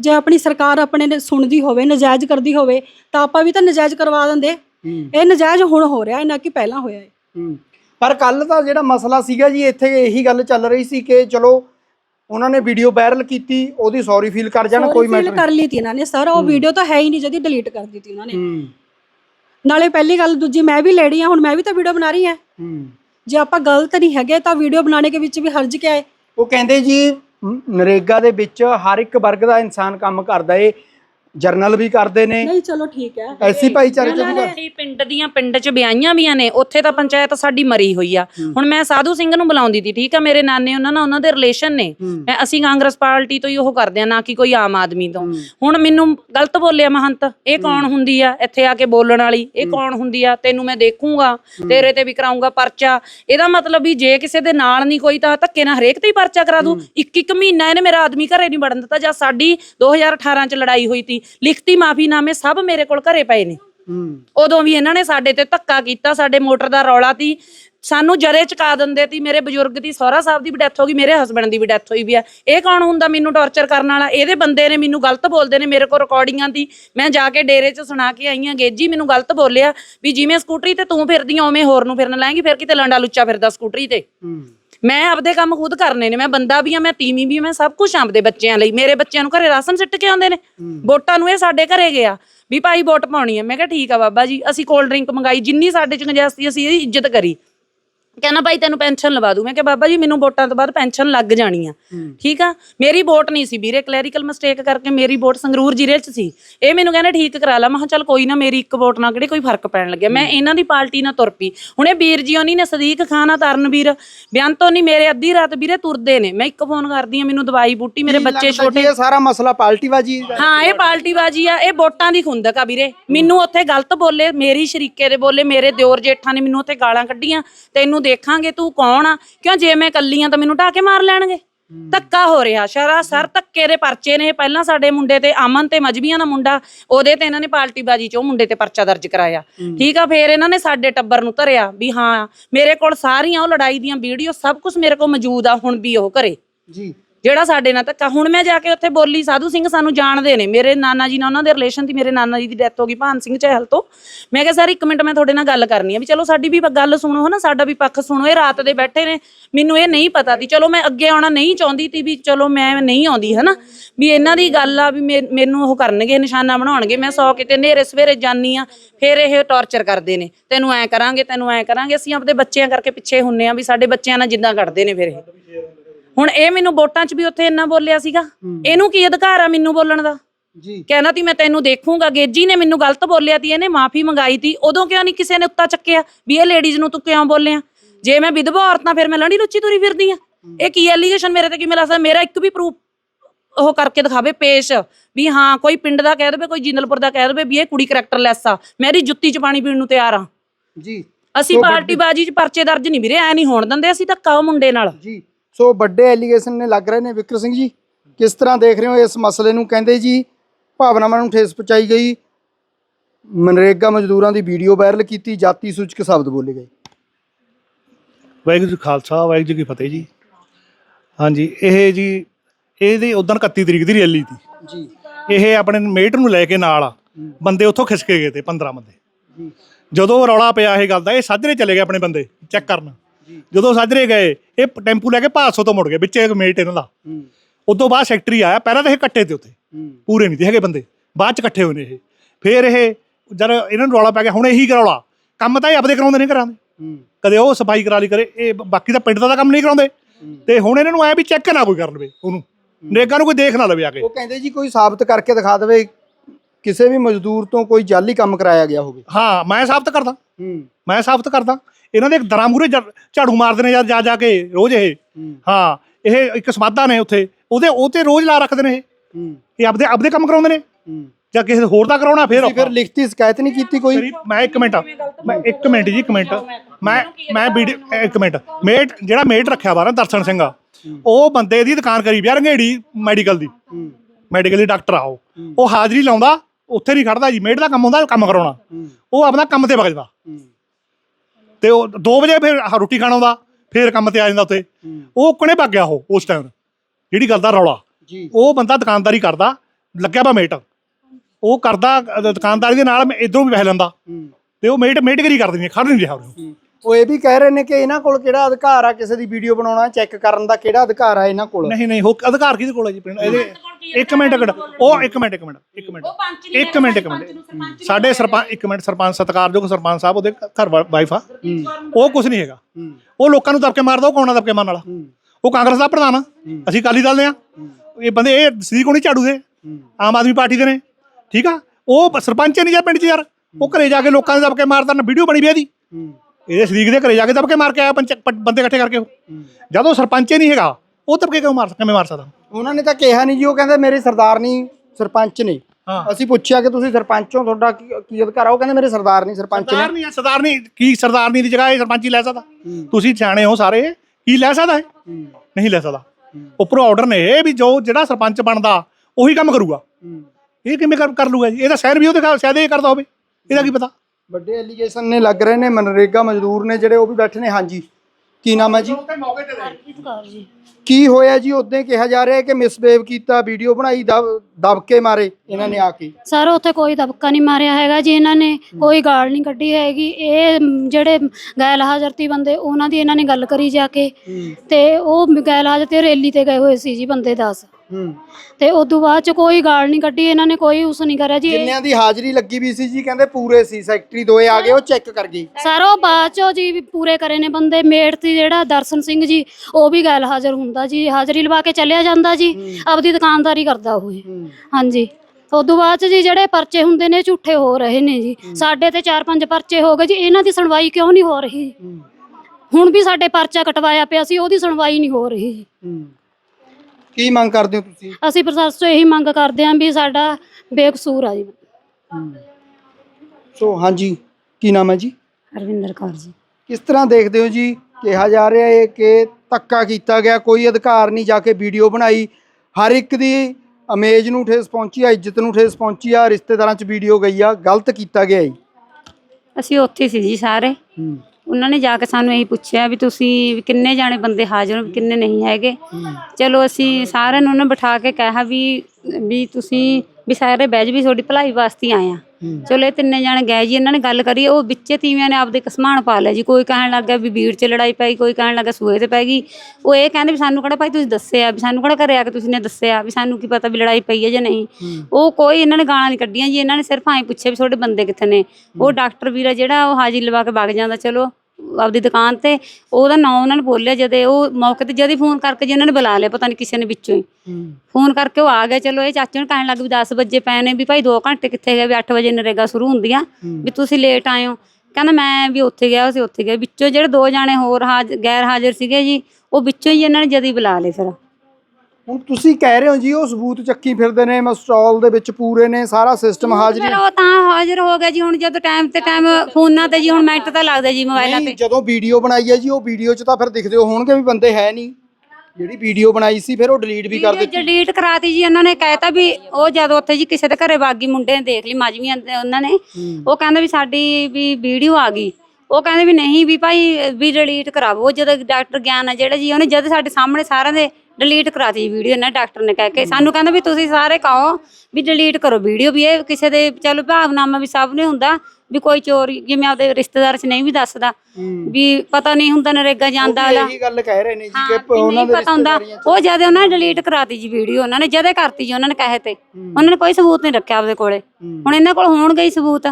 ਜੇ ਆਪਣੀ ਸਰਕਾਰ ਆਪਣੇ ਨੇ ਸੁਣਦੀ ਹੋਵੇ ਨਜਾਇਜ਼ ਕਰਦੀ ਹੋਵੇ ਤਾਂ ਆਪਾਂ ਵੀ ਤਾਂ ਨਜਾਇਜ਼ ਕਰਵਾ ਦਿੰਦੇ। ਹੂੰ। ਇਹ ਨਜਾਇਜ਼ ਹੁਣ ਹੋ ਰਿਹਾ ਹੈ ਨਾ ਕਿ ਪਹਿਲਾਂ ਹੋਇਆ ਹੈ ਹੂੰ। ਪਰ ਕੱਲ ਦਾ ਜਿਹੜਾ ਮਸਲਾ ਸੀਗਾ ਜੀ ਇੱਥੇ ਇਹੀ ਗੱਲ ਚੱਲ ਰਹੀ ਸੀ ਕਿ ਚਲੋ ਉਹਨਾਂ ਨੇ ਵੀਡੀਓ ਵਾਇਰਲ ਕੀਤੀ ਉਹਦੀ ਸੌਰੀ ਫੀਲ ਕਰ ਜਾਣ ਕੋਈ ਮੈਟਰ ਕਰ ਲਈ ਤੀ ਇਹਨਾਂ ਨੇ ਸਰ ਉਹ ਵੀਡੀਓ ਤਾਂ ਹੈ ਹੀ ਨਹੀਂ ਜਦੀ ਡਿਲੀਟ ਕਰ ਦਿੱਤੀ ਉਹਨਾਂ ਨੇ। ਹੂੰ। ਨਾਲੇ ਪਹਿਲੀ ਗੱਲ ਦੂਜੀ ਮੈਂ ਵੀ ਲੇਡੀ ਹਾਂ ਹੁਣ ਮੈਂ ਵੀ ਤਾਂ ਵੀਡੀਓ ਬਣਾ ਰਹੀ ਹੂੰ। ਜੇ ਆਪਾਂ ਗਲਤ ਨਹੀਂ ਹੈਗੇ ਤਾਂ ਵੀਡੀਓ ਬਣਾਉਣੇ ਦੇ ਵਿੱਚ ਵੀ ਹਰਜ ਕਿਆ ਹੈ? ਉਹ ਕਹਿੰਦੇ ਜੀ ਨਰੇਗਾ ਦੇ ਵਿੱਚ ਹਰ ਇੱਕ ਵਰਗ ਦਾ ਇਨਸਾਨ ਕੰਮ ਕਰਦਾ ਏ। ਜਰਨਲ ਵੀ ਕਰਦੇ ਨੇ। ਨਹੀਂ ਚਲੋ ਠੀਕ ਹੈ। ਐਸੀ ਭਾਈਚਾਰੇ ਚ ਵੀ ਕਰ- ਅਸੀਂ ਪਿੰਡ ਦੀਆਂ ਪਿੰਡ 'ਚ ਵਿਆਹੀਆਂ ਵੀਆਂ ਨੇ ਉੱਥੇ ਤਾਂ ਪੰਚਾਇਤ ਸਾਡੀ ਮਰੀ ਹੋਈ ਆ। ਹੁਣ ਮੈਂ ਸਾਧੂ ਸਿੰਘ ਨੂੰ ਬੁਲਾਉਂਦੀ ਸੀ ਠੀਕ ਆ ਮੇਰੇ ਨਾਨੇ ਉਹਨਾਂ ਨਾਲ ਉਹਨਾਂ ਦੇ ਰਿਲੇਸ਼ਨ ਨੇ। ਮੈਂ ਅਸੀਂ ਕਾਂਗਰਸ ਪਾਰਟੀ ਤੋਂ ਹੀ ਉਹ ਕਰਦੇ ਆ ਨਾ ਕਿ ਕੋਈ ਆਮ ਆਦਮੀ ਤੋਂ। ਹੁਣ ਮੈਨੂੰ ਗਲਤ ਬੋਲਿਆ ਮਹੰਤ ਇਹ ਕੌਣ ਹੁੰਦੀ ਆ ਇੱਥੇ ਆ ਕੇ ਬੋਲਣ ਵਾਲੀ? ਇਹ ਕੌਣ ਹੁੰਦੀ ਆ? ਤੈਨੂੰ ਮੈਂ ਦੇਖੂੰਗਾ ਤੇਰੇ ਤੇ ਵੀ ਕਰਾਉਂਗਾ ਪਰਚਾ। ਇਹਦਾ ਮਤਲਬ ਵੀ ਜੇ ਕਿਸੇ ਦੇ ਨਾਲ ਨਹੀਂ ਕੋਈ ਤਾਂ ਧੱਕੇ ਨਾਲ ਹਰੇਕ ਤੇ ਹੀ ਪਰਚਾ ਕਰਾ ਦੂੰ। ਇੱਕ ਇੱਕ ਮਹੀਨਾ ਇਹਨੇ ਮੇਰਾ ਆਦਮੀ ਘਰੇ ਨਹੀਂ ਵੜਨ ਦਿੱਤਾ ਜਾਂ ਸਾਡੀ 2018 ਚ ਲੜਾਈ ਹੋਈ ਤੀ ਲਿਖਤੀ ਮਾਫੀਨਾਮੇ ਸਭ ਮੇਰੇ ਕੋਲ ਘਰੇ ਪਏ ਨੇ। ਉਦੋਂ ਵੀ ਇਹਨਾਂ ਨੇ ਸਾਡੇ ਤੇ ਧੱਕਾ ਕੀਤਾ ਸਾਡੇ ਮੋਟਰ ਦਾ ਰੌਲਾ ਤੀ ਸਾਨੂੰ ਜਰੇ ਚਕਾ ਦਿੰਦੇ ਤੀ ਮੇਰੇ ਬਜ਼ੁਰਗ ਦੀ ਸਹੁਰਾ ਸਾਹਿਬ ਦੀ ਵੀ ਡੈਥ ਹੋ ਗਈ ਮੇਰੇ ਹਸਬੰਡ ਦੀ ਵੀ ਡੈਥ ਹੋਈ ਵੀ ਆ। ਇਹ ਕੌਣ ਹੁੰਦਾ ਮੈਨੂੰ ਟੌਰਚਰ ਕਰਨ ਵਾਲਾ ਇਹਦੇ ਬੰਦੇ ਨੇ ਮੈਨੂੰ ਗਲਤ ਬੋਲਦੇ ਨੇ ਮੇਰੇ ਕੋਲ ਰਿਕਾਰਡਿੰਗਾਂ ਦੀ। ਮੈਂ ਜਾ ਕੇ ਡੇਰੇ 'ਚ ਸੁਣਾ ਕੇ ਆਈ ਆਂ ਗੇਜੀ ਮੈਨੂੰ ਗਲਤ ਬੋਲਿਆ ਵੀ ਜਿਵੇਂ ਸਕੂਟਰੀ ਤੇ ਤੂੰ ਫਿਰਦੀ ਉਵੇਂ ਹੋਰ ਨੂੰ ਫਿਰਨ ਲਾਏਂਗੀ ਫਿਰ ਕਿਤੇ ਲੰਡਾ ਲੁੱਚਾ ਫਿਰਦਾ ਸਕੂਟਰੀ ਤੇ। ਹੂੰ। ਮੈਂ ਆਪਦੇ ਕੰਮ ਖੁਦ ਕਰਨੇ ਨੇ ਮੈਂ ਬੰਦਾ ਵੀ ਆ ਮੈਂ ਤੀਵੀਂ ਵੀ ਆ ਮੈਂ ਸਭ ਕੁਝ ਆਪਦੇ ਬੱਚਿਆਂ ਲਈ। ਮੇਰੇ ਬੱਚਿਆਂ ਨੂੰ ਘਰੇ ਰਾਸ਼ਨ ਸਿੱਟ ਕੇ ਆਉਂਦੇ ਨੇ। ਵੋਟਾਂ ਨੂੰ ਇਹ ਸਾਡੇ ਘਰੇ ਗਿਆ ਵੀ ਭਾਈ ਵੋਟ ਪਾਉਣੀ ਹੈ ਮੈਂ ਕਿਹਾ ਠੀਕ ਆ ਬਾਬਾ ਜੀ ਅਸੀਂ ਕੋਲਡ ਡਰਿੰਕ ਮੰਗਾਈ ਜਿੰਨੀ ਸਾਡੇ ਚ ਗੁੰਜਾਇਸ਼ ਸੀ ਅਸੀਂ ਇਹਦੀ ਇੱਜ਼ਤ ਕਰੀ। ਕਹਿੰਦਾ ਭਾਈ ਤੈਨੂੰ ਪੈਨਸ਼ਨ ਲਵਾ ਦੂੰ। ਮੈਂ ਕਿਹਾ ਬਾਬਾ ਜੀ ਮੈਨੂੰ ਵੋਟਾਂ ਤੋਂ ਬਾਅਦ ਪੈਨਸ਼ਨ ਲੱਗ ਜਾਣੀ ਆ। ਠੀਕ ਆ? ਮੇਰੀ ਵੋਟ ਨਹੀਂ ਸੀ। ਵੀਰੇ ਕਲੈਰੀਕਲ ਮਿਸਟੇਕ ਕਰਕੇ ਮੇਰੀ ਵੋਟ ਸੰਗਰੂਰ ਜ਼ਿਲ੍ਹੇ 'ਚ ਸੀ। ਇਹ ਮੈਨੂੰ ਕਹਿੰਦੇ ਠੀਕ ਕਰਾ ਲਾ। ਮੈਂ ਕਿਹਾ ਚੱਲ ਕੋਈ ਨਾ ਮੇਰੀ ਇੱਕ ਵੋਟ ਨਾਲ ਕਿਹੜੇ ਕੋਈ ਫ਼ਰਕ ਪੈਣ ਲੱਗਿਆ? ਮੈਂ ਇਹਨਾਂ ਦੀ ਪਾਰਟੀ ਨਾਲ ਤੁਰ ਪਈ। ਹੁਣ ਇਹ ਵੀਰ ਜੀ ਹੋਣੀ ਨੇ ਸਦੀਕ ਖਾਨ ਆ ਤਰਨਵੀਰ। ਬਿਆੰਤੋਂ ਨਹੀਂ ਮੇਰੇ ਅੱਧੀ ਰਾਤ ਵੀਰੇ ਤੁਰਦੇ ਨੇ। ਮੈਂ ਇੱਕ ਫੋਨ ਕਰਦੀ ਆ ਮੈਨੂੰ ਦਵਾਈ ਬੂਟੀ ਮੇਰੇ ਬੱਚੇ ਛੋਟੇ ਇਹ ਸਾਰਾ ਮਸਲਾ ਪਾਰਟੀਬਾਜੀ ਦਾ ਹਾਂ। ਇਹ ਪਾਰਟੀਬਾਜੀ ਆ। ਇਹ ਵੋਟਾਂ ਦੀ ਖੁੰਦਕ ਆ ਵੀਰੇ। ਮੈਨੂੰ ਉੱਥੇ ਗਲਤ ਬੋਲੇ। ਮੇਰੀ ਸ਼ਰੀਕੇ ਦੇ ਬੋਲੇ। ਮੇਰੇ ਦਿਓਰ ਜੇਠਾਂ ਨੇ ਮੈਨੂੰ ਉੱਥੇ ਗਾਲਾਂ ਕੱਢੀਆਂ। ਤੈਨੂੰ ਦੇਖਾਂਗੇ ਤੂੰ ਕੌਣ ਆ? ਕਿਉਂ ਜੇ ਮੈਂ ਕੱਲੀ ਆ ਤਾਂ ਮੈਨੂੰ ਢਾ ਕੇ ਮਾਰ ਲੈਣਗੇ? ਧੱਕਾ ਹੋ ਰਿਹਾ ਸ਼ਰਾ ਸਰ ਧੱਕੇ ਦੇ ਪਰਚੇ ਨੇ। ਪਹਿਲਾਂ ਸਾਡੇ ਮੁੰਡੇ ਤੇ ਅਮਨ ਤੇ ਮਜਬੀਆਂ ਦਾ ਮੁੰਡਾ ਉਹਦੇ ਤੇ ਇਹਨਾਂ ਨੇ ਪਾਰਟੀਬਾਜੀ ਚ ਉਹ ਮੁੰਡੇ ਤੇ ਪਰਚਾ ਦਰਜ ਕਰਾਇਆ। ਠੀਕ ਆ ਫੇਰ ਇਹਨਾਂ ਨੇ ਸਾਡੇ ਟੱਬਰ ਨੂੰ ਧਰਿਆ ਵੀ ਹਾਂ ਮੇਰੇ ਕੋਲ ਸਾਰੀਆਂ ਉਹ ਲੜਾਈ ਦੀਆਂ ਵੀਡੀਓ ਸਭ ਕੁਝ ਮੇਰੇ ਕੋਲ ਮੌਜੂਦ ਆ ਹੁਣ ਵੀ ਉਹ ਘਰੇ। ਜੀ। ਜਿਹੜਾ ਸਾਡੇ ਨਾਲ ਧੱਕਾ ਹੁਣ ਮੈਂ ਜਾ ਕੇ ਉੱਥੇ ਬੋਲੀ, ਸਾਧੂ ਸਿੰਘ ਸਾਨੂੰ ਜਾਣਦੇ ਨੇ। ਮੇਰੇ ਨਾਨਾ ਜੀ ਨਾਲ ਉਹਨਾਂ ਦੇ ਰਿਲੇਸ਼ਨ ਦੀ ਮੇਰੇ ਨਾਨਾ ਜੀ ਦੀ ਡੈਥ ਹੋ ਗਈ ਭਾਨ ਸਿੰਘ ਚਹਿਲ ਤੋਂ। ਮੈਂ ਕਿਹਾ, ਸਰ, ਇੱਕ ਮਿੰਟ ਮੈਂ ਤੁਹਾਡੇ ਨਾਲ ਗੱਲ ਕਰਨੀ ਆ ਵੀ ਚਲੋ ਸਾਡੀ ਵੀ ਗੱਲ ਸੁਣੋ ਹਨਾ, ਸਾਡਾ ਵੀ ਪੱਖ ਸੁਣੋ। ਇਹ ਰਾਤ ਦੇ ਬੈਠੇ ਨੇ, ਮੈਨੂੰ ਇਹ ਨਹੀਂ ਪਤਾ ਸੀ। ਚਲੋ ਮੈਂ ਅੱਗੇ ਆਉਣਾ ਨਹੀਂ ਚਾਹੁੰਦੀ ਸੀ ਵੀ ਚਲੋ ਮੈਂ ਨਹੀਂ ਆਉਂਦੀ ਹਨਾ। ਵੀ ਇਹਨਾਂ ਦੀ ਗੱਲ ਆ ਵੀ ਮੇ- ਮੈਨੂੰ ਉਹ ਕਰਨਗੇ, ਨਿਸ਼ਾਨਾ ਬਣਾਉਣਗੇ। ਮੈਂ ਸੌ ਕਿਤੇ ਨੇਰੇ ਸਵੇਰੇ ਜਾਨੀ ਆ, ਫਿਰ ਇਹ ਟੌਰਚਰ ਕਰਦੇ ਨੇ। ਤੈਨੂੰ ਐ ਕਰਾਂਗੇ, ਤੈਨੂੰ ਐ ਕਰਾਂਗੇ। ਅਸੀਂ ਆਪਦੇ ਬੱਚਿਆਂ ਕਰਕੇ ਪਿੱਛੇ ਹੁੰਨੇ ਆ ਵੀ ਸਾਡੇ ਬੱਚਿਆਂ ਨਾਲ ਜਿੱਦਾਂ ਕੱਢਦੇ ਨੇ ਫਿਰ ਇਹ। ਹੁਣ ਇਹ ਮੈਨੂੰ ਵੋਟਾਂ 'ਚ ਵੀ ਉੱਥੇ ਇੰਨਾ ਬੋਲਿਆ ਸੀਗਾ। ਇਹਨੂੰ ਕੀ ਅਧਿਕਾਰ ਆ ਮੈਨੂੰ ਬੋਲਣ ਦਾ? ਜੀ। ਕਹਿੰਦਾ ਤੀ ਮੈਂ ਤੈਨੂੰ ਦੇਖੂੰਗਾ। ਗੇਜੀ ਨੇ ਮੈਨੂੰ ਗਲਤ ਬੋਲਿਆ ਤੀ ਇਹਨੇ ਮਾਫੀ ਮੰਗਾਈ ਤੀ। ਉਦੋਂ ਕਿਉਂ ਨਹੀਂ ਕਿਸੇ ਨੇ ਉੱਤਾ ਚੱਕਿਆ ਵੀ ਇਹ ਲੇਡੀਜ਼ ਨੂੰ ਤੂੰ ਕਿਉਂ ਬੋਲਿਆ? ਜੇ ਮੈਂ ਵਿਧਵਾ ਔਰਤਾਂ ਫਿਰ ਮੈਂ ਲੰਡੀ ਲੁੱਚੀ ਤੁਰੀ ਫਿਰਦੀ ਆ। ਇਹ ਕੀ ਐਲੀਗੇਸ਼ਨ ਮੇਰੇ ਤੇ ਕੀ ਮਿਲਾ ਸਕਦਾ? ਮੇਰਾ ਇੱਕ ਵੀ ਪ੍ਰੂਫ ਉਹ ਕਰਕੇ ਦਿਖਾਵੇ ਪੇਸ਼ ਵੀ ਹਾਂ ਕੋਈ ਪਿੰਡ ਦਾ ਕਹਿ ਦੇਵੇ ਕੋਈ ਜਿੰਦਲਪੁਰ ਦਾ ਕਹਿ ਦੇਵੇ ਵੀ ਇਹ ਕੁੜੀ ਕਰੈਕਟਰਲੈਸ ਆ। ਮੈਂ ਇਹਦੀ ਜੁੱਤੀ 'ਚ ਪਾਣੀ ਪੀਣ ਨੂੰ ਤਿਆਰ ਆ। ਜੀ। ਅਸੀਂ ਪਾਰਟੀ ਬਾਜੀ 'ਚ ਪਰਚੇ ਦਰਜ ਨਹੀਂ ਵੀਰੇ ਐ ਨਹੀਂ ਹੋਣ ਦਿੰਦੇ ਅਸੀਂ ਧੱਕਾ ਉਹ ਮੁੰਡੇ ਨਾਲ। ਜੀ। ਸੋ ਵੱਡੇ ਐਲੀਗੇਸ਼ਨ ਨੇ ਲੱਗ ਰਹੇ ਨੇ ਵਿਕਰ ਸਿੰਘ ਜੀ। ਕਿਸ ਤਰ੍ਹਾਂ ਦੇਖ ਰਹੇ ਹੋ ਇਸ ਮਸਲੇ ਨੂੰ? ਕਹਿੰਦੇ ਜੀ ਭਾਵਨਾਵਾਂ ਨੂੰ ਠੇਸ ਪਹੁੰਚਾਈ ਗਈ। ਮਨਰੇਗਾ ਮਜ਼ਦੂਰਾਂ ਦੀ ਵੀਡੀਓ ਵਾਇਰਲ ਕੀਤੀ ਜਾਤੀ ਸੂਚਕ ਸ਼ਬਦ ਬੋਲੇ ਗਏ। ਵਾਹਿਗੁਰੂ ਜੀ ਖਾਲਸਾ ਵਾਹਿਗੁਰੂ ਜੀ ਕੀ ਫਤਿਹ ਜੀ। ਹਾਂਜੀ ਇਹ ਜੀ ਇਹਦੀ ਉਦੋਂ 31 ਤਰੀਕ ਦੀ ਰੈਲੀ ਸੀ। ਜੀ। ਇਹ ਆਪਣੇ ਮੇਟ ਨੂੰ ਲੈ ਕੇ ਨਾਲ ਬੰਦੇ ਉੱਥੋਂ ਖਿਸਕੇ ਗਏ ਤੇ 15 ਬੰਦੇ। ਜੀ। ਜਦੋਂ ਰੌਲਾ ਪਿਆ ਇਹ ਗੱਲ ਦਾ ਇਹ ਸਾਜਰੇ ਚਲੇ ਗਏ ਆਪਣੇ ਬੰਦੇ ਚੈੱਕ ਕਰਨ। ਜਦੋਂ ਸਾਜਰੇ ਗਏ ਇਹ ਟੈਂਪੂ ਲੈ ਕੇ ਭਾਸੋ ਤੋਂ ਮੁੜ ਗਏ ਵਿੱਚ ਇੱਕ ਮੇਟ ਇਹਨਾਂ ਦਾ ਹੂੰ। ਉਦੋਂ ਬਾਅਦ ਸੈਕਟਰੀ ਆਇਆ ਪਹਿਲਾਂ ਤਾਂ ਇਹ ਇਕੱਠੇ ਤੇ ਉੱਥੇ। ਪੂਰੇ ਨਹੀਂ ਤੇ ਹੈਗੇ ਬੰਦੇ ਬਾਅਦ ਚ ਇਕੱਠੇ ਹੋਏ ਨੇ ਇਹ। ਫਿਰ ਇਹ ਜਦ ਇਹਨਾਂ ਨੂੰ ਰੌਲਾ ਪੈ ਗਿਆ ਹੁਣ ਇਹੀ ਰੌਲਾ। ਕੰਮ ਤਾਂ ਇਹ ਆਪਦੇ ਕਰਾਉਂਦੇ ਨੇ ਘਰਾਂ ਦੇ। ਹੂੰ। ਕਦੇ ਉਹ ਸਫ਼ਾਈ ਕਰਾ ਲਈ ਕਰੇ ਇਹ ਬਾਕੀ ਤਾਂ ਪਿੰਡ ਦਾ ਤਾਂ ਕੰਮ ਨਹੀਂ ਕਰਾਉਂਦੇ। ਤੇ ਹੁਣ ਇਹਨਾਂ ਨੂੰ ਐ ਵੀ ਚੈੱਕ ਨਾ ਕੋਈ ਕਰ ਲਵੇ ਉਹਨੂੰ। ਨਰੇਗਾ ਨੂੰ ਕੋਈ ਦੇਖ ਨਾ ਲਵੇ ਆ ਕੇ। ਉਹ ਕਹਿੰਦੇ ਜੀ ਕੋਈ ਸਾਬਤ ਕਰਕੇ ਦਿਖਾ ਦੇਵੇ ਕਿਸੇ ਵੀ ਮਜ਼ਦੂਰ ਤੋਂ ਕੋਈ ਜਾਲੀ ਕੰਮ ਕਰਾਇਆ ਗਿਆ ਹੋਵੇ। ਹਾਂ ਮੈਂ ਸਾਬਤ ਕਰਦਾ। ਹੂੰ। ਮੈਂ ਸਾਬਤ ਕਰਦਾ। ਇਹਨਾਂ ਦੇ ਦਰਾਂ ਮੂਰੇ ਝਾੜੂ ਮਾਰਦੇ ਨੇ ਯਾਰ ਜਾ ਜਾ ਕੇ ਰੋਜ਼ ਇਹ। ਹੂੰ। ਇਹ ਇੱਕ ਸਮਾਧਾ ਨੇ ਉੱਥੇ। ਉਹਦੇ ਉਹ ਤੇ ਰੋਜ਼ ਲਾ ਰੱਖਦੇ ਨੇ ਇਹ। ਇਹ ਆਪਦੇ ਆਪਦੇ ਕੰਮ ਕਰਾਉਂਦੇ ਨੇ। ਜਾਂ ਕਿਸੇ ਹੋਰ ਦਾ ਕਰਾਉਣਾ ਫਿਰ ਫਿਰ। ਲਿਖਤੀ ਸ਼ਿਕਾਇਤ ਨਹੀਂ ਕੀਤੀ ਕੋਈ? ਮੈਂ ਇੱਕ ਮਿੰਟ ਮੈਂ ਇੱਕ ਮਿੰਟ ਜੀ ਇੱਕ ਮਿੰਟ। ਮੈਂ ਮੈਂ ਵੀਡੀਓ ਇੱਕ ਮਿੰਟ। ਮੇਟ ਜਿਹੜਾ ਮੇਟ ਰੱਖਿਆ ਬਾਰਾਂ ਦਰਸ਼ਨ ਸਿੰਘ ਆ ਉਹ ਬੰਦੇ ਦੀ ਦੁਕਾਨ ਕਰੀ ਬਿਆ ਰੰਗੇੜੀ ਮੈਡੀਕਲ ਦੀ। ਮੈਡੀਕਲ ਦੀ ਡਾਕਟਰ ਆ ਉਹ। ਹਾਜ਼ਰੀ ਲਾਉਂਦਾ ਉੱਥੇ ਨਹੀਂ ਖੜਦਾ ਜੀ। ਮੇਟ ਦਾ ਕੰਮ ਹੁੰਦਾ ਕੰਮ ਕਰਾਉਣਾ। ਉਹ ਆਪਣਾ ਕੰਮ ਤੇ ਵਗਦਾ ਤੇ ਉਹ 2 ਵਜੇ ਫਿਰ ਆਹ ਰੋਟੀ ਖਾਣ ਆਉਂਦਾ ਫਿਰ ਕੰਮ ਤੇ ਆ ਜਾਂਦਾ ਉੱਥੇ। ਉਹ ਕੋਨੇ ਭੱਗ ਗਿਆ ਉਹ ਉਸ ਟਾਈਮ ਜਿਹੜੀ ਗੱਲ ਦਾ ਰੌਲਾ। ਜੀ। ਉਹ ਬੰਦਾ ਦੁਕਾਨਦਾਰੀ ਕਰਦਾ ਲੱਗਿਆ ਵਾ ਮੇਟ ਉਹ ਕਰਦਾ ਦੁਕਾਨਦਾਰੀ ਦੇ ਨਾਲ ਇਧਰੋਂ ਵੀ ਵਹਿ ਲੈਂਦਾ। ਤੇ ਉਹ ਮੇਟ ਮੇਟਗਰੀ ਕਰ ਦਿੰਦੀ ਖੜ ਨਹੀਂ ਰਿਹਾ ਉਹ। ਉਹ ਇਹ ਵੀ ਕਹਿ ਰਹੇ ਨੇ ਕਿ ਇਹਨਾਂ ਕੋਲ ਕਿਹੜਾ ਅਧਿਕਾਰ ਆ ਕਿਸੇ ਦੀ ਵੀਡੀਓ ਬਣਾਉਣਾ ਚੈੱਕ ਕਰਨ ਦਾ ਕਿਹੜਾ ਅਧਿਕਾਰ ਆ ਇਹਨਾਂ ਕੋਲ? ਨਹੀਂ ਨਹੀਂ ਹੋ ਅਧਿਕਾਰ ਕਿਹਦੇ ਕੋਲ ਹੈ ਜੀ ਪਿੰਡ? ਇਹਦੇ ਇੱਕ ਮਿੰਟ ਇੱਕ ਮਿੰਟ ਉਹ ਇੱਕ ਮਿੰਟ ਇੱਕ ਮਿੰਟ ਇੱਕ ਮਿੰਟ ਇੱਕ ਮਿੰਟ ਇੱਕ ਮਿੰਟ। ਸਾਡੇ ਸਰਪੰਚ ਇੱਕ ਮਿੰਟ ਸਰਪੰਚ ਸਤਿਕਾਰਯੋਗ ਸਰਪੰਚ ਸਾਹਿਬ ਉਹਦੇ ਘਰ ਵਾਈਫ ਆ। ਉਹ ਕੁਝ ਨਹੀਂ ਹੈਗਾ। ਉਹ ਲੋਕਾਂ ਨੂੰ ਦਬਕੇ ਮਾਰਦਾ ਉਹ ਕੌਣ ਆ ਦਬਕੇ ਮਾਰਨ ਵਾਲਾ? ਉਹ ਕਾਂਗਰਸ ਦਾ ਪ੍ਰਧਾਨ ਆ। ਅਸੀਂ ਅਕਾਲੀ ਦਲ ਦੇ ਆ। ਇਹ ਬੰਦੇ ਇਹ ਸ੍ਰੀ ਕੋਣੀ ਝਾੜੂ ਦੇ? ਆਮ ਆਦਮੀ ਪਾਰਟੀ ਦੇ ਨੇ। ਠੀਕ ਆ? ਉਹ ਸਰਪੰਚ ਨਹੀਂ ਜਾਂ ਪਿੰਡ 'ਚ ਯਾਰ। ਉਹ ਘਰੇ ਜਾ ਕੇ ਲੋਕਾਂ ਦੇ ਦਬਕੇ ਮਾਰਦਾ ਨਾ ਵੀਡੀਓ ਬਣੀ ਵੀ ਇਹਦੀ। ਇਹਦੇ ਸਰੀਕ ਦੇ ਘਰੇ ਜਾ ਕੇ ਦਬਕੇ ਮਾਰ ਕੇ ਆਇਆ ਪੰਚ ਪ- ਬੰਦੇ ਇਕੱਠੇ ਕਰਕੇ ਉਹ। ਜਦੋਂ ਸਰਪੰਚ ਹੀ ਨਹੀਂ ਹੈਗਾ ਉਹ ਦਬਕੇ ਕਿਉਂ ਮਾਰ ਕਿਵੇਂ ਮਾਰ ਸਕਦਾ? ਉਹਨਾਂ ਨੇ ਤਾਂ ਕਿਹਾ ਨਹੀਂ ਜੀ ਉਹ ਕਹਿੰਦੇ ਮੇਰੇ ਸਰਦਾਰਨੀ ਸਰਪੰਚ ਨੇ। ਹਾਂ। ਅਸੀਂ ਪੁੱਛਿਆ ਕਿ ਤੁਸੀਂ ਸਰਪੰਚ ਹੋ ਤੁਹਾਡਾ ਕੀ ਕੀ ਅਧਿਕਾਰ ਆ? ਉਹ ਕਹਿੰਦੇ ਮੇਰੇ ਸਰਦਾਰਨੀ ਸਰਪੰਚ ਨੇ। ਸਰਦਾਰਨੀ ਆ ਸਰਦਾਰਨੀ ਕੀ ਸਰਦਾਰਨੀ ਦੀ ਜਗ੍ਹਾ ਇਹ ਸਰਪੰਚੀ ਲੈ ਸਕਦਾ। ਤੁਸੀਂ ਸਿਆਣੇ ਹੋ ਸਾਰੇ ਕੀ ਲੈ ਸਕਦਾ ਹੈ ਹੂੰ। ਨਹੀਂ ਲੈ ਸਕਦਾ। ਉੱਪਰੋਂ ਆਰਡਰ ਨੇ ਇਹ ਵੀ ਜੋ ਜਿਹੜਾ ਸਰਪੰਚ ਬਣਦਾ ਉਹੀ ਕੰਮ ਕਰੂਗਾ। ਹੂੰ। ਇਹ ਕਿਵੇਂ ਕਰ ਕਰ ਲੂਗਾ ਜੀ? ਇਹਦਾ ਸ਼ਹਿਰ ਵੀ ਉਹਦੇ ਖਿਆਲ ਸ਼ਾਇਦ ਇਹ ਕਰਦਾ ਹੋਵੇ। ਇਹਦਾ ਕੀ ਪਤਾ? ਵੱਡੇ ਐਲੀਗੇਸ਼ਨ ਨੇ ਲੱਗ ਰਹੇ ਨੇ ਮਨਰੇਗਾ ਮਜ਼ਦੂਰ ਨੇ ਜਿਹੜੇ ਉਹ ਵੀ ਬੈਠੇ ਨੇ। ਹਾਂਜੀ। ਕੀ ਨਾਮ ਹੈ ਜੀ? ਹਰਪ੍ਰੀਤ ਕੌਰ ਜੀ। ਕੀ ਹੋਇਆ ਜੀ? ਉਦੋਂ ਕਿਹਾ ਜਾ ਰਿਹਾ ਹੈ ਕਿ ਮਿਸਬੇਵ ਕੀਤਾ ਵੀਡੀਓ ਬਣਾਈ ਦਬ ਦਬਕੇ ਮਾਰੇ ਇਹਨਾਂ ਨੇ ਆ ਕੇ। ਸਰ ਉੱਥੇ ਕੋਈ ਦਬਕਾ ਨਹੀਂ ਮਾਰਿਆ ਹੈਗਾ ਜੀ ਇਹਨਾਂ ਨੇ। ਕੋਈ ਗਾਲ ਨਹੀਂ ਕੱਢੀ ਹੈਗੀ। ਇਹ ਜਿਹੜੇ ਗੈਰ ਹਾਜ਼ਰਤੀ ਬੰਦੇ ਉਹਨਾਂ ਦੀ ਇਹਨਾਂ ਨੇ ਗੱਲ ਕਰੀ ਜਾ ਕੇ। ਤੇ ਉਹ ਗੈਰ ਹਾਜ਼ਰ ਤੇ ਰੈਲੀ ਤੇ ਗਏ ਹੋਏ ਸੀ ਜੀ ਬੰਦੇ 10 ਹੂੰ। ਤੇ ਉਦੋਂ ਬਾਅਦ ਚ ਕੋਈ ਗਾਲ ਨਹੀਂ ਕੱਢੀ ਇਹਨਾਂ ਨੇ ਕੋਈ ਉਸ ਨਹੀਂ ਕਰਿਆ ਜੀ। ਜਿੰਨਿਆਂ ਦੀ ਹਾਜ਼ਰੀ ਲੱਗੀ ਵੀ ਸੀ ਜੀ ਕਹਿੰਦੇ ਪੂਰੇ ਸੀ ਸੈਕਟਰੀ ਦੋਏ ਆ ਗਏ ਉਹ ਚੈੱਕ ਕਰ ਗਏ ਸਰ ਉਹ ਬਾਅਦ ਚੋਂ ਜੀ ਵੀ ਪੂਰੇ ਕਰੇ ਨੇ ਬੰਦੇ। ਮੇਟ ਸੀ ਜਿਹੜਾ ਦਰਸ਼ਨ ਸਿੰਘ ਜੀ ਉਹ ਵੀ ਗੈਰ ਹਾਜ਼ਰ ਹੁੰਦਾ ਜੀ। ਹਾਜ਼ਰੀ ਲਵਾ ਕੇ ਚੱਲਿਆ ਜਾਂਦਾ ਜੀ। ਆਪਦੀ ਦੁਕਾਨਦਾਰੀ ਕਰਦਾ ਉਹ ਹੂੰ। ਹਾਂਜੀ। ਉਦੋਂ ਬਾਅਦ 'ਚ ਜੀ ਜਿਹੜੇ ਪਰਚੇ ਹੁੰਦੇ ਨੇ ਝੂਠੇ ਹੋ ਰਹੇ ਨੇ ਜੀ। ਸਾਡੇ ਤੇ 4-5 ਪਰਚੇ ਹੋ ਗਏ ਜੀ। ਇਹਨਾਂ ਦੀ ਸੁਣਵਾਈ ਕਿਉਂ ਨਹੀਂ ਹੋ ਰਹੀ? ਹੂੰ। ਹੁਣ ਵੀ ਸਾਡੇ ਪਰਚਾ ਕਟਵਾਇਆ ਪਿਆ ਸੀ ਉਹਦੀ ਸੁਣਵਾਈ ਨਹੀਂ ਹੋ ਰਹੀ ਜੀ। ਹੂੰ। ਕੀ ਮੰਗ ਕਰਦੇ ਹੋ ਤੁਸੀਂ? ਅਸੀਂ ਪ੍ਰਸ਼ਾਸਨ ਤੋਂ ਇਹੀ ਮੰਗ ਕਰਦੇ ਹਾਂ ਵੀ ਸਾਡਾ ਬੇਕਸੂਰ ਆ ਜੀ। ਸੋ ਹਾਂਜੀ ਕੀ ਨਾਮ ਹੈ ਜੀ? ਹਰਵਿੰਦਰ ਕੌਰ ਜੀ। ਕਿਸ ਤਰ੍ਹਾਂ ਦੇਖਦੇ ਹੋ ਜੀ? ਕਿਹਾ ਜਾ ਰਿਹਾ ਹੈ ਕਿ ਧੱਕਾ ਕੀਤਾ ਗਿਆ ਕੋਈ ਅਧਿਕਾਰ ਨਹੀਂ ਜਾ ਕੇ ਵੀਡੀਓ ਬਣਾਈ। ਹਰ ਇੱਕ ਦੀ ਇਮੇਜ ਨੂੰ ਠੇਸ ਪਹੁੰਚੀ ਆ ਇੱਜ਼ਤ ਨੂੰ ਠੇਸ ਪਹੁੰਚੀ ਆ ਰਿਸ਼ਤੇਦਾਰਾਂ 'ਚ ਵੀਡੀਓ ਗਈ ਆ ਗਲਤ ਕੀਤਾ ਗਿਆ ਜੀ। ਅਸੀਂ ਉੱਥੇ ਸੀ ਜੀ ਸਾਰੇ। ਹੂੰ। ਉਹਨਾਂ ਨੇ ਜਾ ਕੇ ਸਾਨੂੰ ਇਹੀ ਪੁੱਛਿਆ ਵੀ ਤੁਸੀਂ ਵੀ ਕਿੰਨੇ ਜਾਣੇ ਬੰਦੇ ਹਾਜ਼ਰ ਹੋ ਕਿੰਨੇ ਨਹੀਂ ਹੈਗੇ। ਚਲੋ ਅਸੀਂ ਸਾਰਿਆਂ ਨੂੰ ਉਹਨਾਂ ਬਿਠਾ ਕੇ ਕਿਹਾ ਵੀ ਵੀ ਤੁਸੀਂ ਵੀ ਸਾਰੇ ਬੈਜ ਵੀ ਤੁਹਾਡੀ ਭਲਾਈ ਵਾਸਤੇ ਹੀ ਆਏ ਆ। ਚਲੋ ਇਹ ਤਿੰਨੇ ਜਾਣੇ ਗਏ ਜੀ ਇਹਨਾਂ ਨੇ ਗੱਲ ਕਰੀ ਉਹ ਵਿੱਚੇ ਤੀਵਿਆਂ ਨੇ ਆਪਦੇ ਕਸਮਾਨ ਪਾ ਲਿਆ ਜੀ। ਕੋਈ ਕਹਿਣ ਲੱਗਾ ਵੀ ਭੀੜ 'ਚ ਲੜਾਈ ਪਈ ਕੋਈ ਕਹਿਣ ਲੱਗਾ ਸੂਏ ਤੇ ਪੈ ਗਈ। ਉਹ ਇਹ ਕਹਿੰਦੇ ਵੀ ਸਾਨੂੰ ਕਿਹੜਾ ਭਾਈ ਤੁਸੀਂ ਦੱਸਿਆ ਵੀ ਸਾਨੂੰ ਕਿਹੜਾ ਘਰੇ ਆ ਕੇ ਤੁਸੀਂ ਨੇ ਦੱਸਿਆ ਵੀ ਸਾਨੂੰ ਕੀ ਪਤਾ ਵੀ ਲੜਾਈ ਪਈ ਹੈ ਜਾਂ ਨਹੀਂ। ਉਹ ਕੋਈ ਇਹਨਾਂ ਨੇ ਗਾਲਾਂ ਨਹੀਂ ਕੱਢੀਆਂ ਜੀ ਇਹਨਾਂ ਨੇ ਸਿਰਫ ਐਂ ਪੁੱਛਿਆ ਵੀ ਤੁਹਾਡੇ ਬੰਦੇ ਕਿੱਥੇ ਨੇ। ਉਹ ਡਾਕਟਰ ਵੀਰਾ ਜਿਹੜਾ ਉਹ ਹਾਜ਼ਰੀ ਲਵਾ ਕੇ ਵਗ ਜਾਂਦਾ ਚਲੋ। ਆਪਦੀ ਦੁਕਾਨ ਤੇ ਉਹਦਾ ਨਾਂ ਉਹਨਾਂ ਨੇ ਬੋਲਿਆ ਜਦੇ ਉਹ ਮੌਕੇ ਤੇ ਜਦ ਫੋਨ ਕਰਕੇ ਜੀ ਉਹਨਾਂ ਨੇ ਬੁਲਾ ਲਿਆ ਪਤਾ ਨਹੀਂ ਕਿਸੇ ਨੇ ਵਿੱਚੋਂ ਹੀ। ਫੋਨ ਕਰਕੇ ਉਹ ਆ ਗਿਆ ਚਲੋ ਇਹ ਚਾਚੇ ਨੂੰ ਕਹਿਣ ਲੱਗ ਵੀ 10 ਵਜੇ ਪਏ ਨੇ ਵੀ ਭਾਈ 2 ਘੰਟੇ ਕਿੱਥੇ ਗਏ ਵੀ 8 ਵਜੇ ਨਰੇਗਾ ਸ਼ੁਰੂ ਹੁੰਦੀ ਆ ਵੀ ਤੁਸੀਂ ਲੇਟ ਆਏ ਹੋ। ਕਹਿੰਦਾ ਮੈਂ ਵੀ ਉੱਥੇ ਗਿਆ ਸੀ ਉੱਥੇ ਗਿਆ ਵਿੱਚੋਂ ਜਿਹੜੇ ਦੋ ਜਾਣੇ ਹੋਰ ਹਾਜ਼ ਗੈਰ ਹਾਜ਼ਰ ਸੀਗੇ ਜੀ ਉਹ ਵਿੱਚੋਂ ਹੀ ਇਹਨਾਂ ਨੇ ਜਦ ਬੁਲਾ ਲਏ ਫਿਰ। ਹੁਣ ਤੁਸੀਂ ਕਹਿ ਰਹੇ ਹੋ ਜੀ ਉਹ ਸਬੂਤ ਚੱਕੀ ਫਿਰਦੇ ਨੇ ਮਸਟਾਲ ਦੇ ਵਿੱਚ ਪੂਰੇ ਨੇ ਸਾਰਾ ਸਿਸਟਮ ਹਾਜ਼ਰੀ ਫਿਰ ਉਹ ਤਾਂ ਹਾਜ਼ਰ ਹੋ ਗਿਆ ਜੀ ਹੁਣ ਜਦੋਂ ਟਾਈਮ ਤੇ ਟਾਈਮ ਫੋਨਾਂ ਤੇ ਜੀ ਹੁਣ ਮਿੰਟ ਤਾਂ ਲੱਗਦਾ ਜੀ ਮੋਬਾਈਲਾਂ ਨਹੀਂ ਤੇ। ਜਦੋਂ ਵੀਡੀਓ ਬਣਾਈ ਹੈ ਜੀ ਉਹ ਵੀਡੀਓ 'ਚ ਤਾਂ ਫਿਰ ਦਿਖਦੇ ਹੋਣਗੇ ਵੀ ਬੰਦੇ ਹੈ ਨਹੀਂ। ਜਿਹੜੀ ਵੀਡੀਓ ਬਣਾਈ ਸੀ ਫਿਰ ਉਹ ਡਿਲੀਟ ਵੀ ਕਰ ਦਿੱਤੀ। ਡਿਲੀਟ ਕਰਾਤੀ ਜੀ ਉਹਨਾਂ ਨੇ ਕਹਿਤਾ ਵੀ ਉਹ ਜਦੋਂ ਉੱਥੇ ਜੀ ਕਿਸੇ ਦੇ ਘਰੇ ਬਾਗੀ ਮੁੰਡੇ ਨੇ ਦੇਖ ਲਈ ਮਾਜਵੀਆਂ ਦੇ ਉਹਨਾਂ ਨੇ ਉਹ ਕਹਿੰਦੇ ਵੀ ਸਾਡੀ ਵੀ ਵੀਡੀਓ ਆ ਗਈ। ਉਹ ਕਹਿੰਦੇ ਵੀ ਨਹੀਂ ਵੀ ਭਾਈ ਵੀ ਡਿਲੀਟ ਕਰਾਵੋ ਜਦੋਂ ਡਾਕਟਰ ਗਿਆਨ ਆ ਜਿਹੜਾ ਜੀ ਉਹਨੇ ਜਦ ਸਾਡੇ ਸਾਹਮਣੇ ਸਾਰਿਆਂ ਦੇ ਡਿਲੀਟ ਕਰਾਤੀ ਵੀਡੀਓ ਨਾ ਡਾਕਟਰ ਨੇ ਕਹਿ ਕੇ। ਸਾਨੂੰ ਕਹਿੰਦਾ ਵੀ ਤੁਸੀਂ ਸਾਰੇ ਕਹੋ ਵੀ ਡਿਲੀਟ ਕਰੋ ਵੀਡੀਓ ਵੀ। ਇਹ ਕਿਸੇ ਦੇ ਚਲੋ ਭਾਵਨਾਮਾ ਵੀ ਸਭ ਨੂੰ ਹੁੰਦਾ ਵੀ ਕੋਈ ਚੋਰ ਜਿਵੇਂ ਆਪਦੇ ਰਿਸ਼ਤੇਦਾਰ ਚ ਨਹੀਂ ਵੀ ਦੱਸਦਾ ਵੀ ਪਤਾ ਨਹੀਂ ਹੁੰਦਾ ਨਰੇਗਾ ਜਾਂਦਾ ਵਾਲਾ ਇਹੀ ਗੱਲ ਕਹਿ ਰਹੇ ਨੇ ਜੀ ਕਿ ਉਹਨਾਂ ਨਹੀਂ ਦੇ ਪਤਾ ਹੁੰਦਾ। ਉਹ ਜਦ ਉਹਨਾਂ ਨੇ ਡਿਲੀਟ ਕਰਾਤੀ ਜੀ ਵੀਡੀਓ ਉਹਨਾਂ ਨੇ ਜਦੇ ਕਰਤੀ ਜੀ ਉਹਨਾਂ ਨੇ ਕਹੇ ਤੇ। ਉਹਨਾਂ ਨੇ ਕੋਈ ਸਬੂਤ ਨਹੀਂ ਰੱਖਿਆ ਆਪਦੇ ਕੋਲੇ। ਹੁਣ ਇਹਨਾਂ ਕੋਲ ਹੋਣਗੇ ਹੀ ਸਬੂਤ।